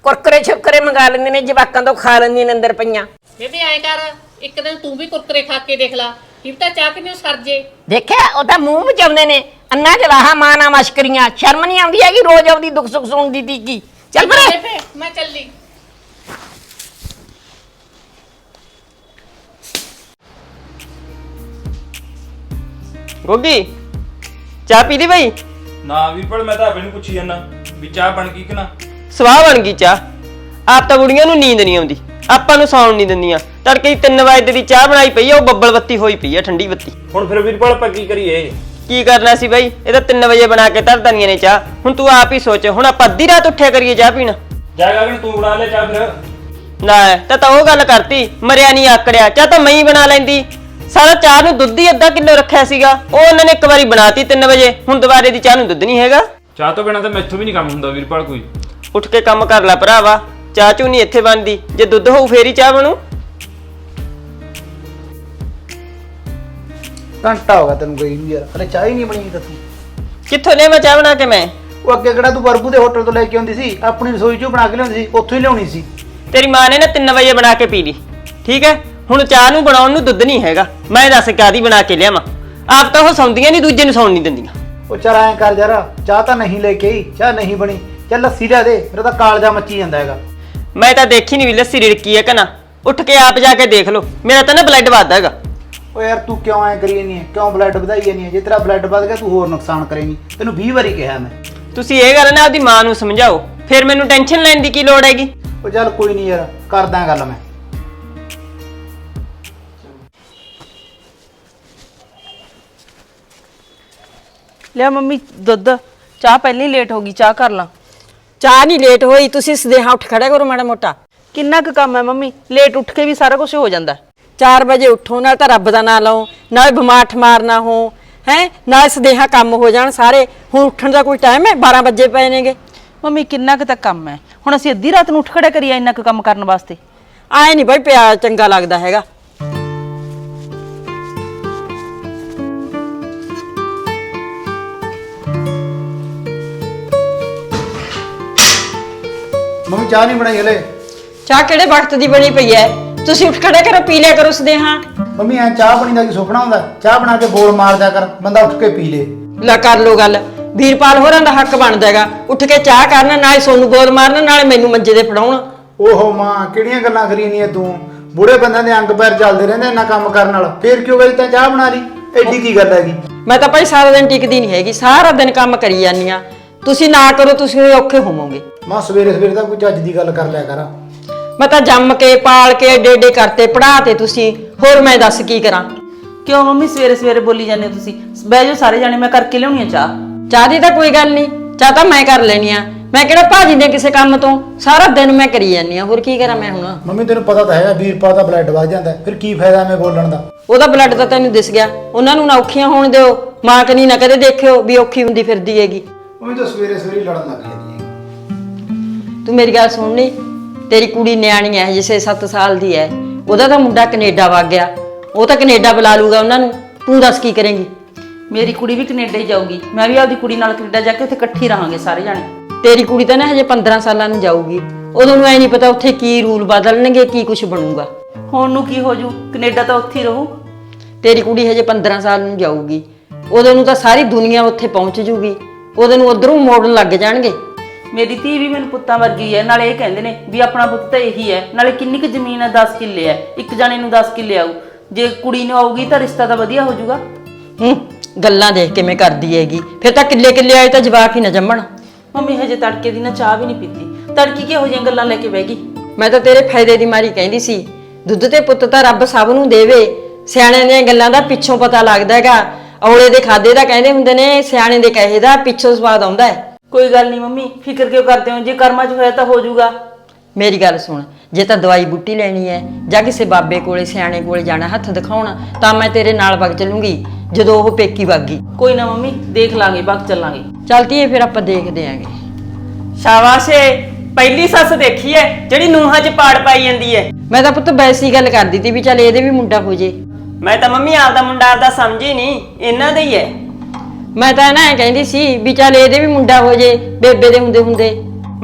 ਕੁਰਕਰੇ ਛੁਰਕਰੇ ਮੰਗਾ ਲੈਂਦੇ ਨੇ ਜਵਾਕਾਂ ਤੋਂ ਖਾ ਲੈਂਦੀਆਂ ਨੇ ਅੰਦਰ ਪਈਆਂ। ਬੇਬੇ ਐਂ ਕਰ ਇੱਕ ਦਿਨ ਤੂੰ ਵੀ ਕੁਰਕਰੇ ਖਾ ਕੇ ਦੇਖ ਲੈ। ਕੀ ਪਤਾ ਚਾਹ ਕਿੰਨੇ ਸਰ ਜੇ। ਦੇਖਿਆ ਉਹ ਤਾਂ ਮੂੰਹ ਵਜਾਉਂਦੇ ਨੇ। ਅੰਨਾ ਜਲਾਹਾ ਮਾਨਾ ਮਸ਼ਕਰੀਆਂ ਸ਼ਰਮ ਨਹੀਂ ਆਉਂਦੀ ਹੈਗੀ ਰੋਜ਼ ਆਉਂਦੀ ਦੁੱਖ ਸੁੱਖ ਸੁਣਦੀ ਤੀ ਕੀ ਚੱਲ ਪਰੇ। ਬੇਬੇ ਮੈਂ ਚੱਲੀ। ਗੋਗੀ ਚਾਹ ਪੀ ਲਈ ਬਈ? ਨਾ ਵੀਰਪਾਲ ਮੈਂ ਤਾਂ ਆਪੇ ਨੂੰ ਪੁੱਛੀ ਜਾਂਦਾ ਵੀ ਚਾਹ ਬਣ ਗਈ ਕਿ ਨਾ? ਸਵਾਹ ਬਣ ਗਈ ਚਾਹ। ਆਪ ਤਾਂ ਬੁੜੀਆਂ ਨੂੰ ਨੀਂਦ ਨਹੀਂ ਆਉਂਦੀ। ਆਪਾਂ ਨੂੰ ਸੌਣ ਨਹੀਂ ਦਿੰਦੀਆਂ। ਤੜਕੇ 3 ਵਜੇ ਦੀ ਚਾਹ ਬਣਾਈ ਪਈ ਆ ਉਹ ਬੱਬਲ ਬੱਤੀ ਹੋਈ ਪਈ ਆ ਠੰਡੀ ਬੱਤੀ। ਹੁਣ ਫਿਰ ਵੀਰਪਾਲ ਆਪਾਂ ਕੀ ਕਰੀਏ? ਕੀ ਕਰਨਾ ਸੀ ਬਾਈ? ਇਹ ਤਾਂ 3 ਵਜੇ ਬਣਾ ਕੇ ਧਰ ਦਨੀਆਂ ਨੇ ਚਾਹ। ਹੁਣ ਤੂੰ ਆਪ ਹੀ ਸੋਚ ਹੁਣ ਆਪਾਂ ਅੱਧੀ ਰਾਤ ਉੱਠਿਆ ਕਰੀਏ ਚਾਹ ਪੀਣ। ਜਾ ਗਗਨ ਤੂੰ ਬਣਾ ਲੈ ਚਾਹ ਫਿਰ। ਨਾ ਤਾਂ ਤਾਂ ਉਹ ਗੱਲ ਕਰਤੀ ਮਰਿਆ ਨਹੀਂ ਆਕੜਿਆ। ਚਾਹ ਤਾਂ ਮੈਂ ਹੀ ਬਣਾ ਲੈਂਦੀ। ਸਾਰਾ ਚਾਹ ਨੂੰ ਦੁੱਧ ਹੀ ਅੱਧਾ ਕਿਲੋ ਰੱਖਿਆ ਸੀਗਾ। ਉਹ ਉਹਨਾਂ ਨੇ ਇੱਕ ਵਾਰੀ ਬਣਾਤੀ 3 ਵਜੇ। ਹੁਣ ਦੁਬਾਰੇ ਦੀ ਚਾਹ ਨੂੰ ਦੁੱਧ ਨਹੀਂ ਹੈਗਾ। ਚਾਹ ਤੋਂ ਬਿਨਾ ਤਾਂ ਮੈਥੋਂ ਵੀ ਨਹੀਂ ਕੰਮ ਹੁੰਦਾ ਵੀਰਪਾਲ ਕੋਈ। ਉੱਠ ਕੇ ਕੰਮ ਕਰ ਲੈ ਭਰਾਵਾ। ਚਾਹ ਚੂ ਨਹੀਂ ਇੱਥੇ ਬਣਦੀ। ਜੇ ਦੁੱਧ ਹੋਊ ਫੇਰ ਹੀ ਚਾਹ ਬਣੂ। ਘੰਟਾ ਹੋ ਗਿਆ ਤੈਨੂੰ ਗਈ ਨੂੰ ਯਾਰ। ਹਲੇ ਚਾਹ ਹੀ ਨਹੀਂ ਬਣੀ ਦੱਸੂ। ਕਿੱਥੋਂ ਲਿਆਵਾਂ ਚਾਹ ਬਣਾ ਕੇ ਮੈਂ? ਉਹ ਅੱਗੇ ਕਿਹੜਾ ਤੂੰ ਬਰਬੂ ਦੇ ਹੋਟਲ ਤੋਂ ਲੈ ਕੇ ਆਉਂਦੀ ਸੀ? ਆਪਣੀ ਰਸੋਈ ਚੋਂ ਬਣਾ ਕੇ ਲਿਆਉਂਦੀ ਸੀ। ਉੱਥੋਂ ਹੀ ਲਿਆਉਣੀ ਸੀ। ਤੇਰੀ ਮਾਂ ਨੇ ਨਾ 3 ਵਜੇ ਬਣਾ ਕੇ ਪੀ ਲਈ। ਠੀਕ ਹੈ? ਹੁਣ ਚਾਹ ਨੂੰ ਬਣਾਉਣ ਨੂੰ ਦੁੱਧ ਨਹੀਂ ਹੈਗਾ। ਮੈਂ ਦੱਸ ਕਾਦੀ ਬਣਾ ਕੇ ਲਿਆਵਾਂ? ਆਪ ਤਾਂ ਉਹ ਸੌਂਦੀਆਂ ਨਹੀਂ ਦੂਜੇ ਨੂੰ ਸੌਣ ਨਹੀਂ ਦਿੰਦੀਆਂ। ਉਹ ਚੱਲ ਐਂ ਕਰ ਯਾਰ। ਚਾਹ ਤਾਂ ਨਹੀਂ ਲੈ ਕੇ ਆਈ। ਚਾਹ ਨਹੀਂ ਬਣੀ। ਚੱਲ ਲੱਸੀ ਲਿਆ ਦੇ। ਮੇਰਾ ਤਾਂ ਕਾਲਜਾ ਮੱਚੀ ਜਾਂਦਾ ਹੈਗਾ। ਮੈਂ ਤਾਂ ਦੇਖੀ ਨਹੀਂ ਵੀ ਲੱਸੀ ਰਿੜਕੀ ਹੈ ਕਿ ਨਾ ਉੱਠ ਕੇ ਆਪ ਜਾ ਕੇ ਦੇਖ ਲਓ। ਮੇਰਾ ਤਾਂ ਨਾ ਬਲੱਡ ਵੱਧਦਾ ਹੈਗਾ। ਓ ਯਾਰ ਤੂੰ ਕਿਉਂ ਐਂ ਕਰੀ ਜਾਂਦੀ ਹੈ ਕਿਉਂ ਬਲੱਡ ਵਧਾਈ ਜਾਂਦੀ ਹੈ ਜੇ ਤੇਰਾ ਬਲੱਡ ਵੱਧ ਗਿਆ ਤੂੰ ਹੋਰ ਨੁਕਸਾਨ ਕਰੇਂਗੀ। ਤੈਨੂੰ 20 ਵਾਰੀ ਕਿਹਾ ਮੈਂ। ਤੁਸੀਂ ਇਹ ਗੱਲ ਨਾ ਆਪਦੀ ਮਾਂ ਨੂੰ ਸਮਝਾਓ। ਫਿਰ ਮੈਨੂੰ ਟੈਨਸ਼ਨ ਲੈਣ ਦੀ ਕੀ ਲੋੜ ਹੈਗੀ? ਉਹ ਚੱਲ ਕੋਈ ਨਹੀਂ ਯਾਰ ਕਰਦਾ ਗੱਲ ਮੈਂ। ਲਿਆ ਮੰਮੀ ਦੁੱਧ। ਚਾਹ ਪਹਿਲਾਂ ਹੀ ਲੇਟ ਹੋ ਗਈ ਚਾਹ ਕਰ ਲਾਂ। ਚਾਹ ਨਹੀਂ ਲੇਟ ਹੋਈ ਤੁਸੀਂ ਸਦੇਹਾ ਉੱਠ ਖੜਿਆ ਕਰੋ ਮਾੜਾ ਮੋਟਾ। ਕਿੰਨਾ ਕੁ ਕੰਮ ਹੈ ਮੰਮੀ? ਲੇਟ ਉੱਠ ਕੇ ਵੀ ਸਾਰਾ ਕੁਝ ਹੋ ਜਾਂਦਾ। 4 ਵਜੇ ਉੱਠੋ ਨਾਲ ਤਾਂ ਰੱਬ ਦਾ ਨਾਮ ਲਓ ਨਾਲ ਬਿਮਾਰ ਮਾਰਨਾ ਹੋ ਹੈ? ਨਾਲ ਸਦੇਹਾ ਕੰਮ ਹੋ ਜਾਣ ਸਾਰੇ। ਹੁਣ ਉੱਠਣ ਦਾ ਕੋਈ ਟਾਈਮ ਹੈ? 12 ਵਜੇ ਪਏ ਨੇਗੇ। ਮੰਮੀ ਕਿੰਨਾ ਕੁ ਤੱਕ ਕੰਮ ਹੈ? ਹੁਣ ਅਸੀਂ ਅੱਧੀ ਰਾਤ ਨੂੰ ਉੱਠ ਖੜਿਆ ਕਰੀਏ ਇੰਨਾ ਕੁ ਕੰਮ ਕਰਨ ਵਾਸਤੇ। ਆਏ ਨਹੀਂ ਬਈ ਪਿਆ ਚੰਗਾ ਲੱਗਦਾ ਹੈਗਾ। ਮੰਮੀ ਚਾਹ ਨਹੀਂ ਬਣਾਈ ਹਲੇ? ਚਾਹ ਕਿਹੜੇ ਵਕਤ ਦੀ ਬਣੀ ਪਈ ਐ? ਤੁਸੀਂ ਉੱਠ ਖੜਿਆ ਕਰੋ ਪੀ ਲਿਆ ਕਰੋ ਸਦੇਹਾ ਮੰਮੀ ਐ ਚਾਹ ਬਣੀ ਦਾ ਕੀ ਸੁਪਨਾ ਹੁੰਦਾ ਚਾਹ ਬਣਾ ਕੇ ਬੋਲ ਮਾਰ ਦਿਆ ਕਰ ਬੰਦਾ ਉੱਠ ਕੇ ਪੀ ਲੇ। ਲੈ ਕਰ ਲੋ ਗੱਲ। ਵੀਰਪਾਲ ਹੋਰਾਂ ਦਾ ਹੱਕ ਬਣਦਾ ਹੈਗਾ। ਉੱਠ ਕੇ ਚਾਹ ਕਰਨ ਨਾਲੇ ਸੋਨੂੰ ਬੋਲ ਮਾਰਨ ਨਾਲੇ ਮੈਨੂੰ ਮੰਜੇ ਦੇ ਫੜਾਉਣ। ਓਹੋ ਮਾਂ ਕਿਹੜੀਆਂ ਗੱਲਾਂ ਕਰੀ ਨਹੀਂ ਤੂੰ? ਬੁੜੇ ਬੰਦਿਆਂ ਦੇ ਅੰਗ ਪੈਰ ਚੱਲਦੇ ਰਹਿੰਦੇ ਇੰਨਾ ਕੰਮ ਕਰਨ ਨਾਲ। ਫੇਰ ਕਿਉਂ ਗਈ ਤਾਂ ਚਾਹ ਬਣਾ ਲਈ? ਐਡੀ ਕੀ ਗੱਲ ਹੈਗੀ? ਮੈਂ ਤਾਂ ਭਾਈ ਸਾਰਾ ਦਿਨ ਟਿਕਦੀ ਨਹੀਂ ਹੈਗੀ ਸਾਰਾ ਦਿਨ ਕੰਮ ਕਰੀ ਜਾਂਦੀ ਆ। ਤੁਸੀਂ ਨਾ ਕਰੋ ਤੁਸੀਂ ਔਖੇ ਹੋਵੋਗੇ। ਮਾਂ ਸਵੇਰੇ ਸਵੇਰੇ ਤਾਂ ਕੋਈ ਚੱਜ ਦੀ ਗੱਲ ਕਰ ਲਿਆ ਕਰ। ਮੈਂ ਤਾਂ ਜੰਮ ਕੇ ਪਾਲ ਕੇ ਏਡੇ ਏਡੇ ਕਰਤੇ ਪੜਾਤੇ ਤੁਸੀਂ। ਹੋਰ ਮੈਂ ਦੱਸ ਕੀ ਕਰਾਂ? ਕਿਉਂ ਮੰਮੀ ਸਵੇਰੇ ਸਵੇਰੇ ਬੋਲੀ ਜਾਂਦੇ ਹੋ ਤੁਸੀਂ? ਬਹਿ ਜਾਓ ਸਾਰੇ ਜਾਣੇ ਮੈਂ ਕਰਕੇ ਲਿਆਉਣੀ ਆ ਚਾਹ। ਚਾਹ ਦੀ ਤਾਂ ਕੋਈ ਗੱਲ ਨਹੀਂ। ਚਾਹ ਤਾਂ ਮੈਂ ਕਰ ਲੈਣੀ ਆ। ਮੈਂ ਕਿਹੜਾ ਭਾਜੀ ਨੇ ਕਿਸੇ ਕੰਮ ਤੋਂ? ਸਾਰਾ ਦਿਨ ਮੈਂ ਕਰੀ ਜਾਂਦੀ ਆ। ਹੋਰ ਕੀ ਕਰਾਂ ਮੈਂ ਹੁਣ? ਮੰਮੀ ਤੈਨੂੰ ਪਤਾ ਤਾਂ ਹੈਗਾ ਵੀਰਪਾ ਦਾ ਬਲੱਡ ਵੱਧ ਜਾਂਦਾ। ਹੈ, ਫਿਰ ਕੀ ਫਾਇਦਾ ਐਵੇਂ ਬੋਲਣ ਦਾ? ਉਹਦਾ ਬਲੱਡ ਤਾਂ ਤੈਨੂੰ ਦਿਸ ਗਿਆ। ਉਹਨਾਂ ਨੂੰ ਨਾ ਔਖੀਆਂ ਹੋਣ ਦਿਓ। ਮਾਂ ਕਨੀ ਨਾ ਕਦੇ ਦੇਖਿਓ ਵੀ ਔਖੀ ਹੁੰਦੀ ਫਿਰਦੀ ਹੈਗੀ। ਮੰਮੀ ਤਾਂ ਸਵੇਰੇ ਸਵੇਰੇ ਲੜਨ ਲੱਗ ਜਾਂਦੀ ਹੈ ਤੂੰ ਮੇਰੀ ਗੱਲ ਸੁਣਨੀ ਤੇਰੀ ਕੁੜੀ ਨਿਆਣੀ ਹੈ ਜਿਸੇ 7 ਸਾਲ ਦੀ ਹੈ ਉਹਦਾ ਤਾਂ ਮੁੰਡਾ ਕੈਨੇਡਾ ਵਗ ਗਿਆ। ਉਹ ਤਾਂ ਕੈਨੇਡਾ ਬੁਲਾ ਲੂਗਾ ਉਹਨਾਂ ਨੂੰ। ਤੂੰ ਦੱਸ ਕੀ ਕਰੇਂਗੀ? ਮੇਰੀ ਕੁੜੀ ਵੀ ਕੈਨੇਡਾ ਹੀ ਜਾਊਗੀ। ਮੈਂ ਵੀ ਆਪਦੀ ਕੁੜੀ ਨਾਲ ਕੈਨੇਡਾ ਜਾ ਕੇ ਉੱਥੇ ਇਕੱਠੀ ਰਹਾਂਗੇ ਸਾਰੇ ਜਾਣੇ। ਤੇਰੀ ਕੁੜੀ ਤਾਂ ਨਾ ਹਜੇ 15 ਸਾਲਾਂ ਨੂੰ ਜਾਊਗੀ। ਉਦੋਂ ਨੂੰ ਐ ਨਹੀਂ ਪਤਾ ਉੱਥੇ ਕੀ ਰੂਲ ਬਦਲਣਗੇ ਕੀ ਕੁਝ ਬਣੂਗਾ। ਹੁਣ ਨੂੰ ਕੀ ਹੋ ਜੂ ਕੈਨੇਡਾ ਤਾਂ ਉੱਥੇ ਹੀ ਰਹੂ। ਤੇਰੀ ਕੁੜੀ ਹਜੇ 15 ਸਾਲ ਨੂੰ ਜਾਊਗੀ। ਉਦੋਂ ਨੂੰ ਤਾਂ ਸਾਰੀ ਦੁਨੀਆ ਉੱਥੇ ਪਹੁੰਚ ਜੂਗੀ। ਉਦੋਂ ਨੂੰ ਉਧਰੋਂ ਮੋੜਨ ਲੱਗ ਜਾਣਗੇ। ਮੇਰੀ ਧੀ ਵੀ ਮੈਨੂੰ ਪੁੱਤਾਂ ਵਰਗੀ ਹੈ ਨਾਲੇ ਇਹ ਕਹਿੰਦੇ ਨੇ ਵੀ ਆਪਣਾ ਪੁੱਤ ਤਾਂ ਇਹੀ ਹੈ ਨਾਲੇ ਕਿੰਨੀ ਕੁ ਜ਼ਮੀਨ ਹੈ 10 ਕਿੱਲੇ ਹੈ ਇੱਕ ਜਾਣੇ ਨੂੰ 10 ਕਿੱਲੇ ਆਊ। ਜੇ ਕੁੜੀ ਨੂੰ ਆਊਗੀ ਤਾਂ ਰਿਸ਼ਤਾ ਤਾਂ ਵਧੀਆ ਹੋ ਜਾਊਗਾ। ਹੂੰ ਗੱਲਾਂ ਦੇਖ ਕਿਵੇਂ ਕਰਦੀ ਹੈਗੀ। ਫਿਰ ਤਾਂ ਕਿੱਲੇ ਕਿੱਲੇ ਆਏ ਤਾਂ ਜਵਾਕ ਹੀ ਨਾ ਜੰਮਣ। ਮੰਮੀ ਹਜੇ ਤੜਕੇ ਦੀ ਨਾ ਚਾਹ ਵੀ ਨਹੀਂ ਪੀਤੀ। ਤੜਕੀ ਕਿਹੋ ਜਿਹੀਆਂ ਗੱਲਾਂ ਲੈ ਕੇ ਬਹਿ ਗਈ? ਮੈਂ ਤਾਂ ਤੇਰੇ ਫਾਇਦੇ ਦੀ ਮਾਰੀ ਕਹਿੰਦੀ ਸੀ। ਦੁੱਧ ਤੇ ਪੁੱਤ ਤਾਂ ਰੱਬ ਸਭ ਨੂੰ ਦੇਵੇ। ਸਿਆਣਿਆਂ ਦੀਆਂ ਗੱਲਾਂ ਦਾ ਪਿੱਛੋਂ ਪਤਾ ਲੱਗਦਾ ਹੈਗਾ। ਔਲੇ ਦੇ ਖਾਦੇ ਦਾ ਕਹਿੰਦੇ ਹੁੰਦੇ ਨੇ ਸਿਆਣੇ ਦੇ ਕਹੇ ਦਾ ਪਿੱਛੋਂ ਸਵਾਦ ਆਉਂਦਾ ਹੈ। ਕੋਈ ਗੱਲ ਨਹੀਂ ਮੰਮੀ ਫਿਕਰ ਕਿਉਂ ਕਰਦੇ ਹੋ? ਜੇ ਕਰਮਾਂ 'ਚ ਹੋਇਆ ਤਾਂ ਹੋ ਜਾਊਗਾ। ਮੇਰੀ ਗੱਲ ਸੁਣ ਜੇ ਤਾਂ ਦਵਾਈ ਬੂਟੀ ਲੈਣੀ ਹੈ ਜਾਂ ਕਿਸੇ ਬਾਬੇ ਕੋਲੇ ਸਿਆਣੇ ਕੋਲੇ ਜਾਣਾ ਹੱਥ ਦਿਖਾਉਣਾ ਤਾਂ ਮੈਂ ਤੇਰੇ ਨਾਲ ਵਗ ਚੱਲੂੰਗੀ ਜਦੋਂ ਉਹ ਪੇਕੀ ਵਗ ਗਈ। ਕੋਈ ਨਾ ਮੰਮੀ ਦੇਖ ਲਾਂਗੇ ਬਾਅਦ ਚੱਲਾਂਗੇ। ਚਲਤੀ ਫਿਰ ਆਪਾਂ ਦੇਖਦੇ ਆਂਗੇ। ਸ਼ਾਬਾਸ਼ ਏ ਪਹਿਲੀ ਸੱਸ ਦੇਖੀ ਐ ਜਿਹੜੀ ਨੂੰਹਾਂ 'ਚ ਪਾੜ ਪਾਈ ਜਾਂਦੀ ਐ ਮੈਂ ਤਾਂ ਪੁੱਤ ਵੈਸੀ ਗੱਲ ਕਰਦੀ ਤੀ ਵੀ ਚੱਲ ਇਹਦੇ ਵੀ ਮੁੰਡਾ ਹੋ ਜੇ। ਮੈਂ ਤਾਂ ਮੰਮੀ ਆਪਦਾ ਮੁੰਡਾ ਆਪਦਾ ਸਮਝੀ ਨਹੀਂ ਇਹਨਾਂ ਦਾ ਹੀ ਐ ਮੈਂ ਤਾਂ ਨਾ ਐਂ ਕਹਿੰਦੀ ਸੀ ਵੀ ਚੱਲ ਇਹਦੇ ਵੀ ਮੁੰਡਾ ਹੋ ਜੇ ਬੇਬੇ ਦੇ ਹੁੰਦੇ ਹੁੰਦੇ।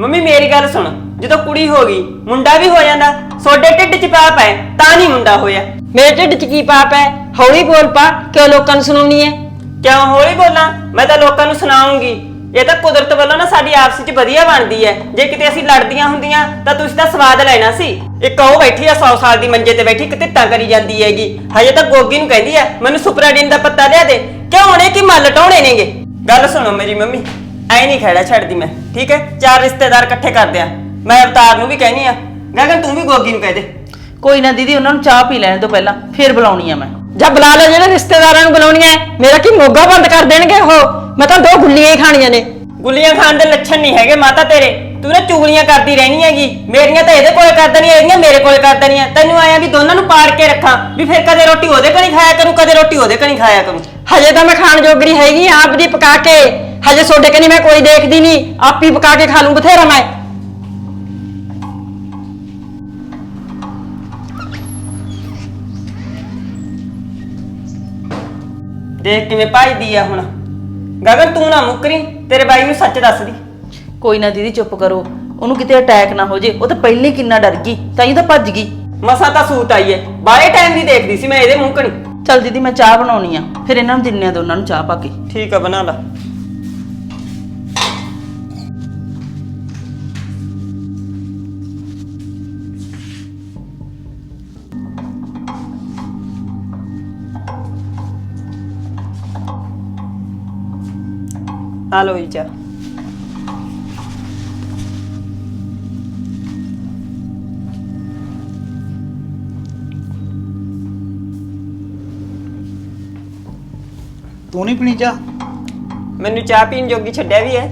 ਮੰਮੀ ਮੇਰੀ ਗੱਲ ਸੁਣ ਜਦੋਂ ਕੁੜੀ ਹੋ ਗਈ ਮੁੰਡਾ ਵੀ ਹੋ ਜਾਂਦਾ ਸੋਡੇ ਢਿੱਡ 'ਚ ਪਾਪ ਹੈ ਤਾਂ ਨਹੀਂ ਮੁੰਡਾ ਹੋਇਆ। ਮੇਰੇ ਢਿੱਡ 'ਚ ਕੀ ਪਾਪ ਹੈ? ਹੌਲੀ ਬੋਲ ਪਾ ਕਿਉਂ ਲੋਕਾਂ ਨੂੰ ਸੁਣਾਉਣੀ ਹੈ? ਕਿਉਂ ਹੌਲੀ ਬੋਲਾਂ? ਮੈਂ ਤਾਂ ਲੋਕਾਂ ਨੂੰ ਸੁਣਾਉਂਗੀ। ਇਹ ਤਾਂ ਕੁਦਰਤ ਵੱਲੋਂ ਨਾ ਸਾਡੀ ਆਪਸ ਵਿੱਚ ਵਧੀਆ ਬਣਦੀ ਐ ਜੇ ਕਿਤੇ ਅਸੀਂ ਲੜਦੀਆਂ ਹੁੰਦੀਆਂ, ਤਾਂ ਤੁਸੀਂ ਤਾਂ ਸਵਾਦ ਲੈਣਾ ਸੀ। ਇੱਕ ਉਹ ਬੈਠੀ ਆ 100 ਸਾਲ ਦੀ ਮੰਜੇ ਤੇ ਬੈਠੀ ਕਿਤੇ ਕਰੀ ਜਾਂਦੀ ਹੈਗੀ। ਹਜੇ ਤਾਂ ਗੋਗੀ ਨੂੰ ਕਹਿੰਦੀ ਐ ਮੈਨੂੰ ਸੁਪਰਾਡੀਨ ਦਾ ਪੱਤਾ ਲਿਆ ਦੇ। ਕਿਉਂ ਨੇ ਕਿ ਮੱਲ ਟਾਉਣੇ ਨੇਗੇ? ਗੱਲ ਸੁਣੋ ਮੇਰੀ ਮੰਮੀ, ਐ ਨਹੀਂ ਖੜਾ ਛੱਡਦੀ ਮੈਂ, ਠੀਕ ਹੈ? ਚਾਰ ਰਿਸ਼ਤੇਦਾਰ ਇਕੱਠੇ ਕਰਦੇ ਆ। ਮੈਂ ਅਵਤਾਰ ਨੂੰ ਵੀ ਕਹਿਨੀ ਆ, ਗਗਨ ਤੂੰ ਵੀ ਗੋਗੀ ਨੂੰ ਕਹਿ ਦੇ। ਕੋਈ ਨਾ ਦੀਦੀ, ਉਹਨਾਂ ਨੂੰ ਚਾਹ ਪੀ ਲੈਣ ਤੋਂ ਪਹਿਲਾਂ, ਫੇਰ ਬੁਲਾਉਣੀ ਆ ਮੈਂ। ਜਾਂ ਬੁਲਾ ਲੈ ਜਿਹੜੇ ਰਿਸ਼ਤੇਦਾਰਾਂ ਨੂੰ ਬੁਲਾਉਣੀਆਂ। ਮੇਰਾ ਕੀ ਮੋਗਾ ਬੰਦ ਕਰ ਦੇਣਗੇ ਉਹ? ਮੈਂ ਤਾਂ ਦੋ ਗੁੱਲੀਆਂ ਹੀ ਖਾਣੀਆਂ ਨੇ। ਗੁੱਲੀਆਂ ਖਾਣ ਦੇ ਲੱਛਣ ਨਹੀਂ ਹੈਗੇ ਮਾਤਾ ਤੇਰੇ। ਤੂੰ ਨਾ ਚੁਗਲੀਆਂ ਕਰਦੀ ਰਹਿਣੀ ਹੈਗੀ। ਮੇਰੀਆਂ ਤਾਂ ਇਹਦੇ ਕੋਲੇ ਕਰ ਦੇਣੀਆਂ ਇਹਦੀਆਂ ਮੇਰੇ ਕੋਲੇ ਕਰ ਦੇਣੀਆਂ। ਤੈਨੂੰ ਆਇਆ ਵੀ ਦੋਨਾਂ ਨੂੰ ਪਾੜ ਕੇ ਰੱਖਾਂ ਵੀ ਫਿਰ ਕਦੇ ਰੋਟੀ ਉਹਦੇ ਕਣੀ ਖਾਇਆ ਕਰੂੰ ਕਦੇ ਰੋਟੀ ਉਹਦੇ ਕਣੀ ਖਾਇਆ ਕਰੂੰ। ਹਜੇ ਤਾਂ ਮੈਂ ਖਾਣ ਜੋਗਰੀ ਹੈਗੀ ਆਂ, ਆਪ ਦੀ ਪਕਾ ਕੇ। ਹਜੇ ਸੋਡੇ ਕਨੀ ਮੈਂ ਕੋਈ ਦੇਖਦੀ ਨਹੀਂ। ਆਪ ਹੀ ਪਕਾ ਕੇ ਖਾ ਲੂੰ ਬਥੇਰਾ ਮੈਂ। ਦੇਖ ਕਿਵੇਂ ਭਜਦੀ ਆ ਹੁਣ। ਗਗਨ ਤੂੰ ਨਾ ਮੁੱਕਰੀ ਤੇਰੇ ਬਾਈ ਨੂੰ ਸੱਚ ਦੱਸ ਦੀ। ਕੋਈ ਨਾ ਦੀਦੀ ਚੁੱਪ ਕਰੋ। ਉਹਨੂੰ ਕਿਤੇ ਅਟੈਕ ਨਾ ਹੋ ਜੇ। ਉਹ ਤਾਂ ਪਹਿਲਾਂ ਹੀ ਕਿੰਨਾ ਡਰ ਗਈ ਤਾਂ ਹੀ ਤਾਂ ਭੱਜ ਗਈ। ਮਸਾ ਤਾਂ ਸੂਤ ਆਈ ਐ ਬਾਰੇ ਟਾਈਮ ਦੀ ਦੇਖਦੀ ਸੀ ਮੈਂ ਇਹਦੇ ਮੂੰਹ ਕਣੀ। ਚੱਲ ਦੀਦੀ ਮੈਂ ਚਾਹ ਬਣਾਉਣੀ ਆ। ਫਿਰ ਇਹਨਾਂ ਨੂੰ ਦਿੰਨੇ ਆ ਦੋਨਾਂ ਨੂੰ ਚਾਹ ਪਾ ਕੇ। ਠੀਕ ਆ ਬਣਾ ਲਾ। ਆ ਲੋ ਜੀ ਚਾਹ। ਤੂੰ ਨਹੀਂ ਪੀਣੀ ਚਾਹ? ਮੈਨੂੰ ਚਾਹ ਪੀਣ ਜੋਗੀ ਛੱਡਿਆ ਵੀ ਐ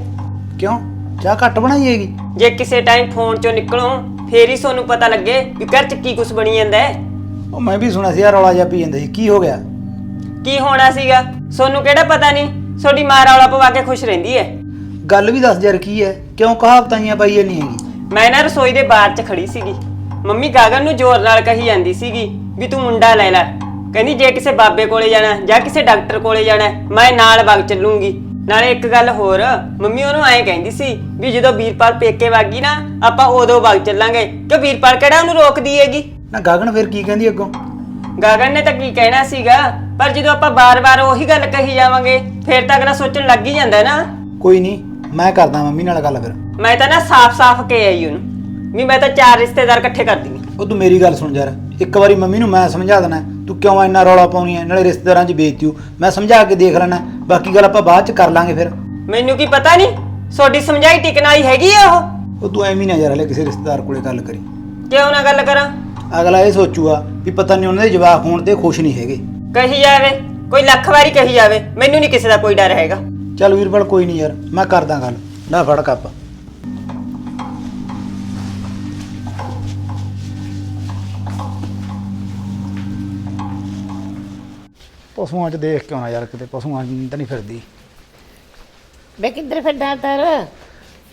ਕਿਉਂ? ਚਾਹ ਘੱਟ ਬਣਾਈ ਹੈਗੀ। ਜੇ ਕਿਸੇ ਟਾਈਮ ਫੋਨ ਚੋਂ ਨਿਕਲੋ ਫੇਰ ਹੀ ਤੁਹਾਨੂੰ ਪਤਾ ਲੱਗੇ ਵੀ ਘਰ ਚ ਕੀ ਕੁਝ ਬਣੀ ਜਾਂਦਾ ਹੈ। ਉਹ ਮੈਂ ਵੀ ਸੁਣਿਆ ਸੀ ਯਾਰ ਰੌਲਾ ਜਿਹਾ ਪੀ ਜਾਂਦਾ ਸੀ। ਕੀ ਹੋ ਗਿਆ? ਕੀ ਹੋਣਾ ਸੀਗਾ? ਤੁਹਾਨੂੰ ਕਿਹੜਾ ਪਤਾ ਨਹੀਂ ਤੁਹਾਡੀ ਮਾਂ ਰੌਲਾ ਪਵਾ ਕੇ ਖੁਸ਼ ਰਹਿੰਦੀ ਹੈ ਗੱਲ ਵੀ ਦੱਸ ਯਾਰ ਕੀ ਹੈ ਕਿਉਂ ਕਹਾਵਤਾਂ ਪਾਈਆਂ ਨਹੀਂ ਹੈਗੀ? ਮੈਂ ਨਾ ਰਸੋਈ ਦੇ ਬਾਹਰ 'ਚ ਖੜੀ ਸੀਗੀ। ਮੰਮੀ ਗਾਗਨ ਨੂੰ ਜ਼ੋਰ ਨਾਲ ਕਹੀ ਜਾਂਦੀ ਸੀਗੀ ਵੀ ਤੂੰ ਮੁੰਡਾ ਲੈ ਲੈ। ਕਹਿੰਦੀ ਜੇ ਕਿਸੇ ਬਾਬੇ ਕੋਲੇ ਜਾਣਾ ਜਾਂ ਕਿਸੇ ਡਾਕਟਰ ਕੋਲੇ ਜਾਣਾ ਮੈਂ ਨਾਲ ਵਗ ਚੱਲੂੰਗੀ। ਨਾਲੇ ਇੱਕ ਗੱਲ ਹੋਰ ਮੰਮੀ ਉਹਨੂੰ ਐਂ ਕਹਿੰਦੀ ਸੀ ਵੀ ਜਦੋਂ ਵੀਰਪਾਲ ਪੇਕੇ ਵਾਗੀ ਨਾ ਆਪਾਂ ਉਦੋਂ ਵਗ ਚੱਲਾਂਗੇ। ਕਿ ਵੀਰਪਾਲ ਕਿਹੜਾ ਉਹਨੂੰ ਰੋਕਦੀ ਹੈਗੀ? ਨਾ ਗਗਨ ਫਿਰ ਕੀ ਕਹਿੰਦੀ ਅੱਗੋਂ? ਗਗਨ ਨੇ ਤਾਂ ਕੀ ਕਹਿਣਾ ਸੀਗਾ? ਪਰ ਜਦੋਂ ਆਪਾਂ ਬਾਰ-ਬਾਰ ਉਹੀ ਗੱਲ ਕਹੀ ਜਾਵਾਂਗੇ ਫਿਰ ਤਾਂ ਅਗਲਾ ਸੋਚਣ ਲੱਗ ਹੀ ਜਾਂਦਾ ਨਾ। ਕੋਈ ਨਹੀਂ ਮੈਂ ਕਰਦਾ ਮੰਮੀ ਨਾਲ ਗੱਲ ਫਿਰ। ਮੈਂ ਤਾਂ ਨਾ ਸਾਫ਼-ਸਾਫ਼ ਕੇ ਆਈ ਉਹਨੂੰ ਵੀ ਮੈਂ ਤਾਂ ਚਾਰ ਰਿਸ਼ਤੇਦਾਰ ਇਕੱਠੇ ਕਰਦੀ ਹਾਂ। ਉਹ ਤੂੰ ਮੇਰੀ ਗੱਲ ਸੁਣ ਯਾਰ ਇੱਕ ਵਾਰੀ ਮੰਮੀ ਨੂੰ ਮੈਂ ਸਮਝਾ ਦੇਣਾ ਤੂੰ ਕਿਉਂ ਇੰਨਾ ਰੌਲਾ ਪਾਉਣੀ ਹੈ ਨਾਲੇ ਰਿਸ਼ਤੇਦਾਰਾਂ 'ਚ ਬੇਇੱਜ਼ਤੀ ਹੋ ਮੈਂ ਸਮਝਾ ਕੇ ਦੇਖ ਲੈਣਾ ਬਾਕੀ ਗੱਲ ਆਪਾਂ ਬਾਅਦ 'ਚ ਕਰ ਲਾਂਗੇ ਫਿਰ। ਮੈਨੂੰ ਕੀ ਪਤਾ ਨਹੀਂ ਤੁਹਾਡੀ ਸਮਝਾਈ ਟਿਕਣ ਵਾਲੀ ਹੈਗੀ ਆ ਉਹ? ਉਹ ਤੂੰ ਐਵੇਂ ਨਾ ਯਾਰ ਹਲੇ ਕਿਸੇ ਰਿਸ਼ਤੇਦਾਰ ਕੋਲੇ ਗੱਲ ਕਰੀ। ਕਿਉਂ ਨਾ ਗੱਲ ਕਰਾਂ? ਅਗਲਾ ਇਹ ਸੋਚੂਗਾ ਵੀ ਪਤਾ ਨਹੀਂ ਉਹਨਾਂ ਦੇ ਜਵਾਬ ਹੋਣ ਤੇ ਖੁਸ਼ ਨਹੀਂ ਹੈਗੇ। ਕਹੀ ਜਾਵੇ ਕੋਈ ਲੱਖ ਵਾਰੀ ਕਹੀ ਜਾਵੇ ਮੈਨੂੰ ਨਹੀਂ ਕਿਸੇ ਦਾ ਕੋਈ ਡਰ ਹੈਗਾ। ਚੱਲ ਵੀਰਪਾਲ ਕੋਈ ਨਹੀਂ ਯਾਰ ਮੈਂ ਕਰਦਾ ਗੱਲ। ਨਾ ਫੜ ਕੱਪ। ਪਸ਼ੂਆਂ 'ਚ ਦੇਖ ਕੇ ਆਉਣਾ ਯਾਰ ਕਿਤੇ ਪਸ਼ੂਆਂ 'ਚ ਤਾਂ ਨਹੀਂ ਫਿਰਦੀ। ਬੇ ਕਿੱਧਰ ਫਿਰਦਾ ਤਰ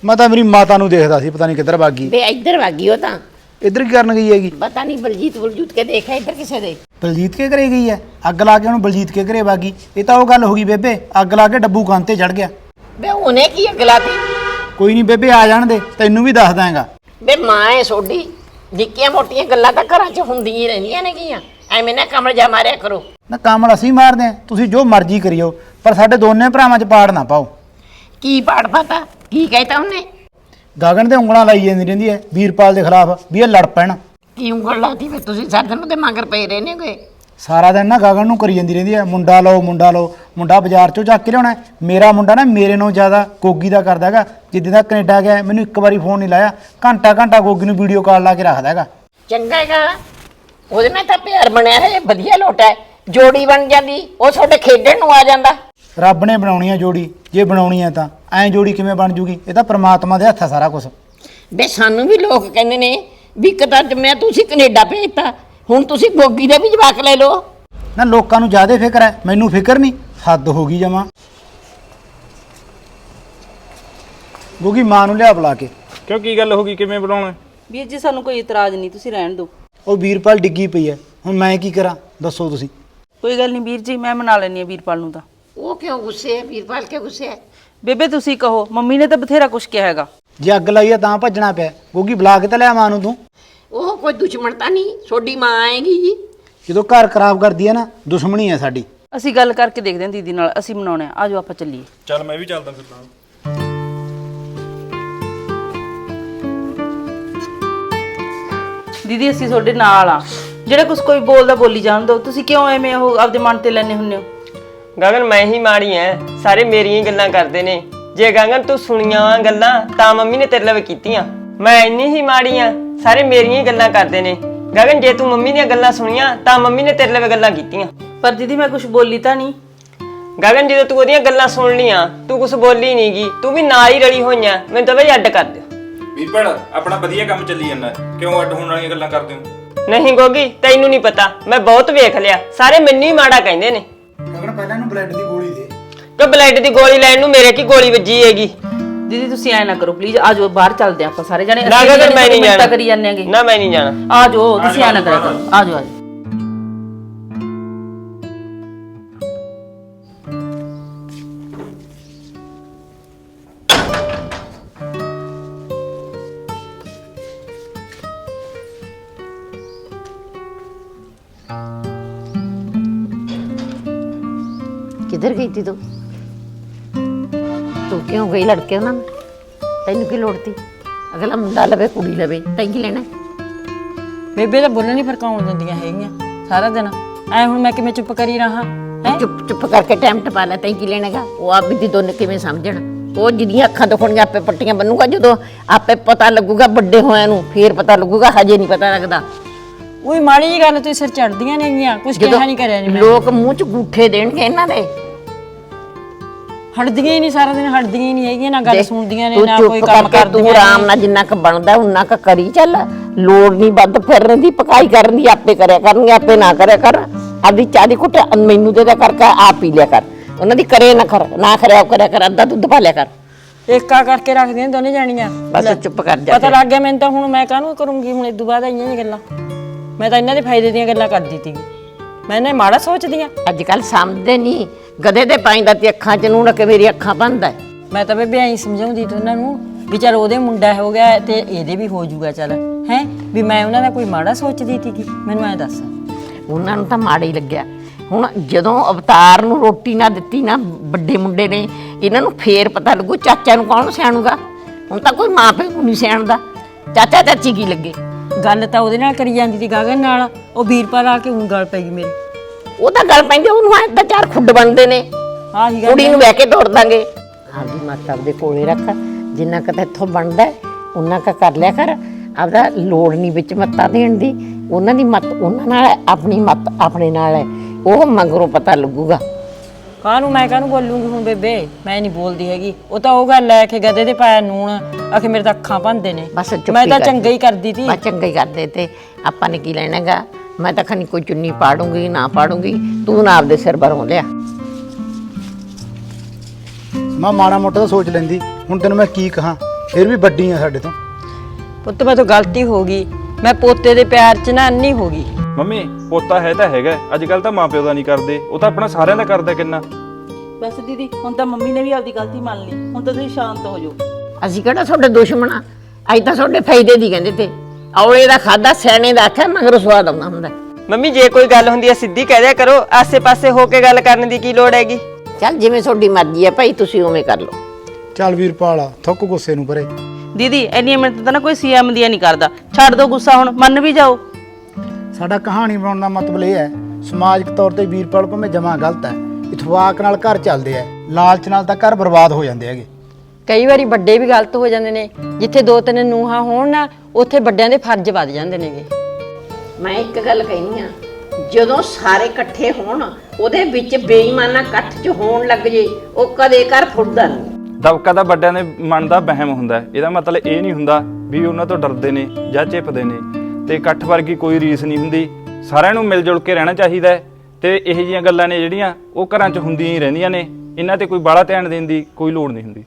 ਮੈਂ ਤਾਂ ਮੇਰੀ ਮਾਤਾ ਨੂੰ ਦੇਖਦਾ ਸੀ ਪਤਾ ਨਹੀਂ ਕਿੱਧਰ ਭਾਗੀ ਬੇ ਇੱਧਰ ਵਾਗੀ ਉਹ ਤਾਂ। ਇੱਧਰ ਕੀ ਕਰਨ ਗਈ ਹੈਗੀ? ਪਤਾ ਨਹੀਂ ਬਲਜੀਤ ਬਲਜੂਤ ਕੇ ਦੇਖਿਆ ਇੱਧਰ ਕਿਸੇ ਦੇ। ਬਲਜੀਤ ਕੇ ਘਰੇ ਗਈ ਹੈ? ਅੱਗ ਲਾ ਕੇ ਉਹਨੂੰ ਬਲਜੀਤ ਕੇ ਘਰੇ ਵਾਗੀ। ਇਹ ਤਾਂ ਉਹ ਗੱਲ ਹੋ ਗਈ ਬੇਬੇ ਅੱਗ ਲਾ ਕੇ ਡੱਬੂ ਕੰਨ ਤੇ ਚੜ ਗਿਆ। ਬੇ ਉਹਨੇ ਕੀ ਅਗਲਾ ਤੀ ਕੋਈ ਨਹੀਂ ਬੇਬੇ ਆ ਜਾਣ ਦੇ ਤੈਨੂੰ ਵੀ ਦੱਸ ਦਾਂਗਾ ਬੇ ਮਾਂ ਹੈ ਸੋਡੀ ਨਿੱਕੀਆਂ ਮੋਟੀਆਂ ਗੱਲਾਂ ਤਾਂ ਘਰਾਂ 'ਚ ਹੁੰਦੀਆਂ ਹੀ ਰਹਿੰਦੀਆਂ ਨੇ ਗੀਆਂ। ਐਵੇਂ ਨਾ ਕਮਲ ਜਾ ਮਾਰਿਆ ਕਰੋ। ਨਾ ਕਮਲ ਅਸੀਂ ਮਾਰਦੇ ਆ ਤੁਸੀਂ ਜੋ ਮਰਜ਼ੀ ਕਰਿਓ ਪਰ ਸਾਡੇ ਦੋਨੇ ਭਰਾਵਾਂ 'ਚ ਪਾੜ ਨਾ ਪਾਓ। ਕੀ ਪਾੜ ਪਤਾ? ਕੀ ਕਹਿਤਾ ਉਹਨੇ? ਗਗਨ ਤੇ ਉਂਗਲਾਂ ਲਾਈ ਜਾਂਦੀ ਰਹਿੰਦੀ ਹੈ ਵੀਰਪਾਲ ਦੇ ਖਿਲਾਫ ਵੀ ਇਹ ਲੜ ਪੈਣ। ਕੀ ਉਂਗਲ ਲਾਤੀ ਫਿਰ ਤੁਸੀਂ? ਸਾਡੇ ਨੂੰ ਤੇ ਮੰਗਰ ਪਏ ਰਹਿੰਦੇ ਹੋਗੇ। ਸਾਰਾ ਦਿਨ ਨਾ ਗਗਨ ਨੂੰ ਕਰੀ ਜਾਂਦੀ ਰਹਿੰਦੀ ਹੈ ਮੁੰਡਾ ਲਓ ਮੁੰਡਾ ਲਓ ਮੁੰਡਾ ਬਾਜ਼ਾਰ ਚੋਂ ਚੱਕ ਕੇ ਲਿਆਉਣਾ ਹੈ। ਮੇਰਾ ਮੁੰਡਾ ਨਾ ਮੇਰੇ ਨਾਲੋਂ ਜ਼ਿਆਦਾ ਗੋਗੀ ਦਾ ਕਰਦਾ ਹੈਗਾ ਜਿੱਦਾਂ ਦਾ ਕੈਨੇਡਾ ਗਿਆ ਮੈਨੂੰ ਇੱਕ ਵਾਰੀ ਫੋਨ ਨਹੀਂ ਲਾਇਆ ਘੰਟਾ ਘੰਟਾ ਗੋਗੀ ਨੂੰ ਵੀਡੀਓ ਕਾਲ ਲਾ ਕੇ ਰੱਖਦਾ ਹੈਗਾ। ਚੰਗਾ ਹੈਗਾ। ਉਹਦੇ ਨਾਲ ਤਾਂ ਪਿਆਰ ਬਣਿਆ ਹੈ ਵਧੀਆ ਲੋਟਾ ਹੈ ਜੋੜੀ ਬਣ ਜਾਂਦੀ ਉਹ ਤੁਹਾਡੇ ਖੇਡਣ ਨੂੰ ਆ ਜਾਂਦਾ। ਰੱਬ ਨੇ ਬਣਾਉਣੀ ਹੈ ਜੋੜੀ ਜੇ ਬਣਾਉਣੀ ਹੈ ਤਾਂ। ਐਂ ਜੋੜੀ ਕਿਵੇਂ ਬਣ ਜੂਗੀ? ਇਹ ਤਾਂ ਪ੍ਰਮਾਤਮਾ ਦੇ ਹੱਥ ਹੈ ਸਾਰਾ ਕੁਝ ਬੇ ਸਾਨੂੰ ਵੀ ਲੋਕ ਕਹਿੰਦੇ ਨੇ ਵੀ ਇੱਕ ਤਾਂ ਮੈਂ ਤੁਸੀਂ ਕੈਨੇਡਾ ਭੇਜਤਾ ਹੁਣ ਤੁਸੀਂ ਗੋਗੀ ਦੇ ਵੀ ਜਵਾਕ ਲੈ ਲਓ। ਨਾ ਲੋਕਾਂ ਨੂੰ ਜ਼ਿਆਦਾ ਫਿਕਰ ਹੈ ਮੈਨੂੰ ਫਿਕਰ ਨਹੀਂ ਹੱਦ ਹੋ ਗਈ ਜਮਾ। ਗੋਗੀ ਮਾਂ ਨੂੰ ਲਿਆ ਬੁਲਾ ਕੇ। ਕਿਉਂ ਕੀ ਗੱਲ ਹੋ ਗਈ? ਕਿਵੇਂ ਬੁਲਾਉਣਾ? ਵੀਰ ਜੀ ਸਾਨੂੰ ਕੋਈ ਇਤਰਾਜ਼ ਨਹੀਂ ਤੁਸੀਂ ਰਹਿਣ ਦਿਓ। ਉਹ ਵੀਰਪਾਲ ਡਿੱਗੀ ਪਈ ਹੈ ਹੁਣ ਮੈਂ ਕੀ ਕਰਾਂ? ਦੱਸੋ ਤੁਸੀਂ। ਕੋਈ ਗੱਲ ਨਹੀਂ ਵੀਰ ਜੀ ਮੈਂ ਮਨਾ ਲੈਣੀ ਆ ਵੀਰਪਾਲ ਨੂੰ ਤਾਂ। ਉਹ ਕਿਉਂ ਗੁੱਸੇ ਹੈ? ਵੀਰਪਾਲ ਕਿਉਂ ਗੁੱਸੇ ਹੈ? ਬੇਬੇ ਤੁਸੀਂ ਕਹੋ ਮੰਮੀ ਨੇ ਤਾਂ ਬਥੇਰਾ ਕੁਝ ਕਿਹਾ ਹੈਗਾ। ਜੇ ਅੱਗ ਲਾਈ ਹੈ ਤਾਂ ਭੱਜਣਾ ਪਿਆ। ਗੋਗੀ ਬੁਲਾ ਕੇ ਤਾਂ ਲਿਆ ਮਾਂ ਨੂੰ ਤੂੰ। ਉਹ ਕੋਈ ਦੁਸ਼ਮਣ ਤਾਂ ਨਹੀਂ ਤੁਹਾਡੀ ਮਾਂ ਆਏਗੀ ਜਦੋਂ ਘਰ ਖਰਾਬ ਕਰਦੀ ਹੈ ਨਾ ਦੁਸ਼ਮਣੀ ਹੈ ਸਾਡੀ। ਅਸੀਂ ਗੱਲ ਕਰਕੇ ਦੇਖਦੇ ਹਾਂ ਦੀਦੀ ਨਾਲ ਅਸੀਂ ਮਨਾਉਣੇ ਆ ਆਜੋ ਆਪਾਂ ਚੱਲੀਏ। ਚੱਲ ਮੈਂ ਵੀ ਚੱਲਦਾ ਫਿਰ ਨਾਲ ਦੀਦੀ ਅਸੀਂ ਤੁਹਾਡੇ ਨਾਲ ਆ ਜਿਹੜਾ ਕੁਝ ਕੋਈ ਬੋਲਦਾ ਬੋਲੀ ਜਾਣ ਦਿਓ। ਤੁਸੀਂ ਕਿਉਂ ਐਵੇਂ ਉਹ ਆਪਦੇ ਮਨ ਤੇ ਲੈਣੇ ਹੁੰਨੇ ਹੋ? ਗਗਨ ਮੈਂ ਹੀ ਮਾੜੀ ਐ। ਸਾਰੇ ਮੇਰੀਆਂ ਹੀ ਗੱਲਾਂ ਕਰਦੇ ਨੇ। ਜੇ ਗਗਨ ਤੂੰ ਸੁਣੀਆਂ ਵਾਂ ਗੱਲਾਂ ਤਾਂ ਮੰਮੀ ਨੇ ਤੇਰੇ ਲਈ ਕੀਤੀਆਂ। ਮੈਂ ਇੰਨੀ ਹੀ ਮਾੜੀ ਆ ਸਾਰੇ ਮੇਰੀਆਂ ਹੀ ਗੱਲਾਂ ਕਰਦੇ ਨੇ। ਗਗਨ ਜੇ ਤੂੰ ਮੰਮੀ ਦੀਆਂ ਗੱਲਾਂ ਸੁਣੀਆਂ ਤਾਂ ਮੰਮੀ ਨੇ ਤੇਰੇ ਲਈ ਗੱਲਾਂ ਕੀਤੀਆਂ। ਪਰ ਦੀਦੀ ਮੈਂ ਕੁਝ ਬੋਲੀ ਤਾਂ ਨਹੀਂ। ਗਗਨ ਜਦੋਂ ਤੂੰ ਉਹਦੀਆਂ ਗੱਲਾਂ ਸੁਣ ਲੀਆਂ ਤੂੰ ਕੁਝ ਬੋਲੀ ਨਹੀਂਗੀ ਤੂੰ ਵੀ ਨਾਲ ਹੀ ਰਲੀ ਹੋਈਆਂ। ਮੈਨੂੰ ਤਾਂ ਬਈ ਅੱਡ ਕਰ ਦਿਓ। ਵੀਰਪਾਲ ਆਪਣਾ ਵਧੀਆ ਕੰਮ ਚੱਲੀ ਜਾਂਦਾ। ਕਿਉਂ ਅੱਡ ਹੋਣ ਵਾਲੀਆਂ ਗੱਲਾਂ ਕਰਦੇ ਹੋ? ਨਹੀਂ ਗੋਗੀ ਤੈਨੂੰ ਨਹੀਂ ਪਤਾ। ਮੈਂ ਬਹੁਤ ਵੇਖ ਲਿਆ। ਸਾਰੇ ਮੈਨੂੰ ਹੀ ਮਾੜਾ ਕਹਿੰਦੇ ਨੇ। ਗਗਨ ਪਹਿਲਾਂ ਬਲੱਡ ਦੀ ਗੋਲੀ ਦੇ। ਕਿ ਬਲੱਡ ਦੀ ਗੋਲੀ ਲੈਣ ਨੂੰ ਮੇਰੇ ਕੀ ਗੋਲੀ ਵੱਜੀ ਹੈਗੀ? ਦੀਦੀ ਤੁਸੀਂ ਐ ਨਾ ਕਰੋ ਪਲੀਜ਼ ਆਜੋ ਬਾਹਰ ਚੱਲਦੇ ਹਾਂ ਆਪਾਂ ਸਾਰੇ ਜਣੇ। ਨਾ ਗਗਨ ਮੈਂ ਨਹੀਂ ਜਾਣਾ। ਕਰੀ ਜਾਂਦੇ ਆਂਗੇ ਨਾ ਮੈਂ ਨਹੀਂ ਜਾਣਾ। ਆਜੋ ਤੁਸੀਂ ਐ ਨਾ ਕਰਿਆ ਕਰੋ। ਆਜੋ ਆਜੋ ਕਿੱਧਰ ਗਈ ਤੀ ਤੂੰ? ਤੂੰ ਕਿਉਂ ਗਈ ਲੜਕੇ ਉਹਨਾਂ ਨਾਲ? ਤੈਨੂੰ ਕੀ ਲੋੜ ਤੀ? ਅਗਲਾ ਮੁੰਡਾ ਲਵੇ ਕੁੜੀ ਲਵੇ ਤੈਂ ਕੀ ਲੈਣਾ? ਬੇਬੇ ਤਾਂ ਬੋਲਣ ਨਹੀਂ ਫਰਕਾਉਣ ਦਿੰਦੀਆਂ ਹੈਗੀਆਂ ਸਾਰਾ ਦਿਨ। ਐ ਹੁਣ ਮੈਂ ਕਿਵੇਂ ਚੁੱਪ ਕਰੀ ਰਹਾ ਹੈ? ਚੁੱਪ ਚੁੱਪ ਕਰਕੇ ਟਾਈਮ ਟਪਾ ਲੈ ਤੈਂ ਕੀ ਲੈਣਾਗਾ? ਉਹ ਆਪ ਵੀ ਦੋਨੇ ਕਿਵੇਂ ਸਮਝਣ? ਉਹ ਜਿਹਦੀਆਂ ਅੱਖਾਂ ਦਿਖਣਗੀਆਂ ਆਪੇ ਪੱਟੀਆਂ ਬੰਨੂਗਾ ਜਦੋਂ ਆਪੇ ਪਤਾ ਲੱਗੂਗਾ ਵੱਡੇ ਹੋਇਆਂ ਨੂੰ ਫੇਰ ਪਤਾ ਲੱਗੂਗਾ ਹਜੇ ਨਹੀਂ ਪਤਾ ਲੱਗਦਾ। ਉਹੀ ਮਾੜੀ ਜੀ ਗੱਲ ਤੇ ਸਿਰ ਚੜਦੀਆਂ ਨੇਗੀਆਂ ਕੁਝ ਕਿਹਾ ਨਹੀਂ ਕਰਿਆ ਨਹੀਂ ਮੈਂ। ਲੋਕ ਮੂੰਹ ਚ ਗੂਠੇ ਦੇਣਗੇ ਇਹਨਾਂ ਦੇ ਹਟਦੀਆਂ ਹੀ ਨਹੀਂ ਸਾਰਾ ਦਿਨ ਹਟਦੀਆਂ ਹੀ ਨਹੀਂ ਹੈਗੀਆਂ ਨਾ ਗੱਲ ਸੁਣਦੀਆਂ ਨੇ ਤੂੰ ਨਾ ਚੁੱਪ ਕੋਈ ਕੰਮ ਕਰਕੇ ਤੂੰ ਕਰਦੀਆਂ ਆਰਾਮ ਨਾਲ ਜਿੰਨਾ ਕ ਬਣਦਾ ਉਨਾ ਕ ਕਰੀ ਚੱਲ। ਲੋੜ ਨਹੀਂ ਵੱਧ ਫਿਰਨ ਦੀ ਪਕਾਈ ਕਰਨ ਦੀ ਆਪੇ ਕਰਿਆ ਕਰਨਗੇ ਆਪੇ ਨਾ ਕਰਿਆ ਕਰ। ਆਪਦੀ ਚਾਹ ਦੀ ਕੁੱਟ ਮੈਨੂੰ ਦੇ ਦਿਆ ਕਰਕੇ ਆਪ ਪੀ ਲਿਆ ਕਰ। ਉਹਨਾਂ ਦੀ ਕਰੇ ਨਾ ਕਰ ਨਾ ਕਰਿਆ ਕਰਿਆ ਕਰ ਅੱਧਾ ਦੁੱਧ ਪਾ ਲਿਆ ਕਰ। ਏਕਾ ਕਰਕੇ ਰੱਖਦੀਆਂ ਦੋਨੇ ਜਾਣੀਆਂ। ਬਸ ਚੁੱਪ ਕਰ ਜਾ ਪਤਾ ਲੱਗ ਗਿਆ ਮੈਨੂੰ ਤਾਂ ਹੁਣ ਮੈਂ ਕਾਹਨੂੰ ਕਰੂੰਗੀ ਹੁਣ ਇਦੋਂ ਬਾਅਦ ਆਈਆਂ ਹੀ ਗੱਲਾਂ। ਮੈਂ ਤਾਂ ਇਹਨਾਂ ਦੇ ਫਾਇਦੇ ਦੀਆਂ ਗੱਲਾਂ ਕਰਦੀ ਸੀਗੀ। ਮੈਂ ਨੇ ਮਾੜਾ ਸੋਚਦੀ ਆ। ਅੱਜ ਕੱਲ ਸਮਝਦੇ ਨਹੀਂ। ਗਧੇ ਦੇ ਪਾਈਂਦਾ ਤੇ ਅੱਖਾਂ 'ਚ ਨੂੰ ਰੱਖ ਮੇਰੀ ਅੱਖਾਂ ਬੰਦ ਮੈਂ ਤਾਂ ਬੇਬੇ ਐਂ ਸਮਝਾਉਂਦੀ ਤੀ ਉਹਨਾਂ ਨੂੰ ਵੀ ਚਲ ਉਹਦੇ ਮੁੰਡਾ ਹੋ ਗਿਆ ਤੇ ਇਹਦੇ ਵੀ ਹੋ ਜਾਊਗਾ ਚਲ। ਹੈ? ਵੀ ਮੈਂ ਉਹਨਾਂ ਦਾ ਕੋਈ ਮਾੜਾ ਸੋਚਦੀ ਤੀ ਮੈਨੂੰ ਐਂ ਦੱਸ। ਉਹਨਾਂ ਨੂੰ ਤਾਂ ਮਾੜਾ ਹੀ ਲੱਗਿਆ। ਹੁਣ ਜਦੋਂ ਅਵਤਾਰ ਨੂੰ ਰੋਟੀ ਨਾ ਦਿੱਤੀ ਨਾ ਵੱਡੇ ਮੁੰਡੇ ਨੇ ਇਹਨਾਂ ਨੂੰ ਫੇਰ ਪਤਾ ਲੱਗੂ ਚਾਚਾ ਨੂੰ ਕੌਣ ਸਿਆਣੂਗਾ? ਹੁਣ ਤਾਂ ਕੋਈ ਮਾਂ ਪਿਓ ਨੂੰ ਨਹੀਂ ਸਿਆਣਦਾ। ਚਾਚਾ ਚਾਚੀ ਕੀ ਲੱਗੇ? ਗੱਲ ਤਾਂ ਉਹਦੇ ਨਾਲ ਕਰੀ ਜਾਂਦੀ ਸੀ ਗਾਗਨ ਨਾਲ। ਉਹ ਵੀਰਪਾਲ ਆ ਕੇ ਊਂ ਗੱਲ ਪੈ ਗਈ ਮੇਰੀ। ਉਹ ਤਾਂ ਗੱਲ ਪੈਂਦੇ ਉਹਨੂੰ ਐ ਤਾਂ ਚਾਰ ਖੁੱਡ ਬਣਦੇ ਨੇ। ਹੀ ਗੱਲ ਕੁੜੀ ਨੂੰ ਬਹਿ ਕੇ ਤੋੜ ਦਾਂਗੇ। ਆਪਦੀ ਮਾਤਾ ਆਪਦੇ ਕੋਲੇ ਰੱਖ। ਜਿੰਨਾ ਕੁ ਇੱਥੋਂ ਬਣਦਾ ਹੈ, ਉਨਾ ਕੁ ਕਰ ਲਿਆ ਕਰ। ਆਪਦਾ ਲੋੜ ਨਹੀਂ ਵਿੱਚ ਮੱਤਾ ਦੇਣ ਦੀ। ਉਹਨਾਂ ਦੀ ਮੱਤ ਉਹਨਾਂ ਨਾਲ ਹੈ, ਆਪਣੀ ਮੱਤ ਆਪਣੇ ਨਾਲ ਹੈ। ਉਹ ਮਗਰੋਂ ਪਤਾ ਲੱਗੂਗਾ। ਕਾਹਨੂੰ ਮੈਂ ਕਾਹਨੂੰ ਬੋਲੂੰਗੀ ਹੁਣ ਬੇਬੇ? ਮੈਂ ਨਹੀਂ ਬੋਲਦੀ ਹੈਗੀ। ਉਹ ਤਾਂ ਉਹ ਗੱਲ ਲੈ ਕੇ ਗਦੇ ਦੇ ਪਾਇਆ ਨੂਣ। ਆਖੇ ਮੇਰੇ ਤਾਂ ਅੱਖਾਂ ਭੰਦੇ ਨੇ। ਬਸ ਚੁੱਪ ਮੈਂ ਤਾਂ ਚੰਗਾ ਹੀ ਕਰਦੀ ਤੀ। ਮੈਂ ਚੰਗਾ ਹੀ ਕਰਦੇ ਤੇ ਆਪਾਂ ਨੇ ਕੀ ਲੈਣਾਗਾ? ਮੈਂ ਤਾਂ ਖਣੀ ਕੋਈ ਚੁੰਨੀ ਪਾੜੂੰਗੀ ਨਾ ਪਾੜੂੰਗੀ। ਤੂੰ ਨਾ ਆਪਦੇ ਸਿਰ ਭਰੋਂ ਲਿਆ। ਮੈਂ ਮਾੜਾ ਮੋਟਾ ਤਾਂ ਸੋਚ ਲੈਂਦੀ। ਹੁਣ ਤੈਨੂੰ ਮੈਂ ਕੀ ਕਹਾਂ? ਫਿਰ ਵੀ ਵੱਡੀ ਆ ਸਾਡੇ ਤੋਂ। ਪੁੱਤ ਮੈਂ ਤੋਂ ਗਲਤੀ ਹੋ ਗਈ। ਮੈਂ ਪੋਤੇ ਦੇ ਪਿਆਰ 'ਚ ਨਾ ਅੰਨੀ ਹੋ ਗਈ। ਮੰਮੀ ਪੋਤਾ ਹੈ ਤਾਂ ਹੈਗਾ ਅੱਜ ਕੱਲ ਤਾਂ ਮਾਪਿਓ ਦਾ ਨਹੀਂ ਕਰਦੇ। ਉਹ ਤਾਂ ਆਪਣਾ ਸਾਰਿਆਂ ਦਾ ਕਰਦਾ ਕਿੰਨਾ। ਬਸ ਦੀਦੀ ਹੁਣ ਤਾਂ ਮੰਮੀ ਨੇ ਵੀ ਆਪਦੀ ਗਲਤੀ ਮੰਨ ਲਈ। ਹੁਣ ਤਾਂ ਤੁਸੀਂ ਸ਼ਾਂਤ ਹੋ ਜਾਓ। ਅਸੀਂ ਕਿਹੜਾ ਤੁਹਾਡੇ ਦੁਸ਼ਮਣ ਆ? ਅੱਜ ਤਾਂ ਤੁਹਾਡੇ ਫਾਇਦੇ ਦੀ ਕਹਿੰਦੇ ਤੇ। ਔਲੇ ਦਾ ਖਾਦਾ ਸਿਆਣੇ ਦਾ ਆਖਿਆ ਮਗਰ ਸਵਾਦ ਆਉਂਦਾ ਹੁੰਦਾ। ਮੰਮੀ ਜੇ ਕੋਈ ਗੱਲ ਹੁੰਦੀ ਹੈ ਸਿੱਧੀ ਕਹਿ ਦਿਆ ਕਰੋ। ਆਸੇ-ਪਾਸੇ ਹੋ ਕੇ ਗੱਲ ਕਰਨ ਦੀ ਕੀ ਲੋੜ ਹੈਗੀ? ਚੱਲ ਜਿਵੇਂ ਤੁਹਾਡੀ ਮਰਜ਼ੀ ਹੈ ਭਾਈ ਤੁਸੀਂ ਉਵੇਂ ਕਰ ਲਓ। ਚੱਲ ਵੀਰਪਾਲ ਥੁੱਕ ਗੁੱਸੇ ਨੂੰ ਪਰੇ। ਦੀਦੀ ਇੰਨੀਆਂ ਮਿੰਟ ਤਾਂ ਨਾ ਕੋਈ ਸੀਐਮ ਦੀਆਂ ਨਹੀਂ ਕਰਦਾ। ਛੱਡ ਦਿਓ ਗੁੱਸਾ ਹੁਣ ਮੰਨ ਵੀ ਜਾਓ। ਸਾਡਾ ਕਹਾਣੀ ਬਣਾਉਣ ਦਾ ਮਤਲਬ ਇਹ ਹੈ ਸਮਾਜਿਕ ਤੌਰ ਤੇ ਵੀਰਪਾਲ ਭਾਵੇਂ ਜਮਾ ਗਲਤ ਹੈ ਇਤਫਾਕ ਨਾਲ ਘਰ ਚੱਲਦੇ ਆ ਲਾਲਚ ਨਾਲ ਤਾਂ ਘਰ ਬਰਬਾਦ ਹੋ ਜਾਂਦੇ ਹੈਗੇ। ਕਈ ਵਾਰੀ ਵੱਡੇ ਵੀ ਗਲਤ ਹੋ ਜਾਂਦੇ ਨੇ ਜਿੱਥੇ ਦੋ ਤਿੰਨ ਨੂਹਾਂ ਹੋਣ ਨਾ ਉੱਥੇ ਵੱਡਿਆਂ ਦੇ ਫਰਜ਼ ਵੱਧ ਜਾਂਦੇ ਨੇਗੇ। ਮੈਂ ਇੱਕ ਗੱਲ ਕਹਿਨੀ ਆ ਜਦੋਂ ਸਾਰੇ ਇਕੱਠੇ ਹੋਣ ਉਹਦੇ ਵਿੱਚ ਬੇਈਮਾਨਾ ਇਕੱਠ 'ਚ ਹੋਣ ਲੱਗ ਜੇ ਉਹ ਕਦੇ ਕਰ ਫੁੱਟਦਾ ਨਹੀਂ। ਦਬਕਾ ਦਾ ਵੱਡਿਆਂ ਦੇ ਮਨ ਦਾ ਵਹਿਮ ਹੁੰਦਾ ਹੈ। ਇਹਦਾ ਮਤਲਬ ਇਹ ਨਹੀਂ ਹੁੰਦਾ ਵੀ ਉਹਨਾਂ ਤੋਂ ਡਰਦੇ ਨੇ ਜਾਂ ਝਿਪਦੇ ਨੇ। ਤੇ ਇਕੱਠ ਵਰਗੀ ਕੋਈ ਰੀਸ ਨਹੀਂ ਹੁੰਦੀ। ਸਾਰਿਆਂ ਨੂੰ ਮਿਲ ਜੁਲ ਕੇ ਰਹਿਣਾ ਚਾਹੀਦਾ ਹੈ। ਤੇ ਇਹੋ ਜਿਹੀਆਂ ਗੱਲਾਂ ਨੇ ਜਿਹੜੀਆਂ ਉਹ ਘਰਾਂ 'ਚ ਹੁੰਦੀਆਂ ਹੀ ਰਹਿੰਦੀਆਂ ਨੇ। ਇਹਨਾਂ ਤੇ ਕੋਈ ਬਾਹਲਾ ਧਿਆਨ ਦੇਣ ਦੀ ਕੋਈ ਲੋੜ ਨਹੀਂ ਹੁੰਦੀ।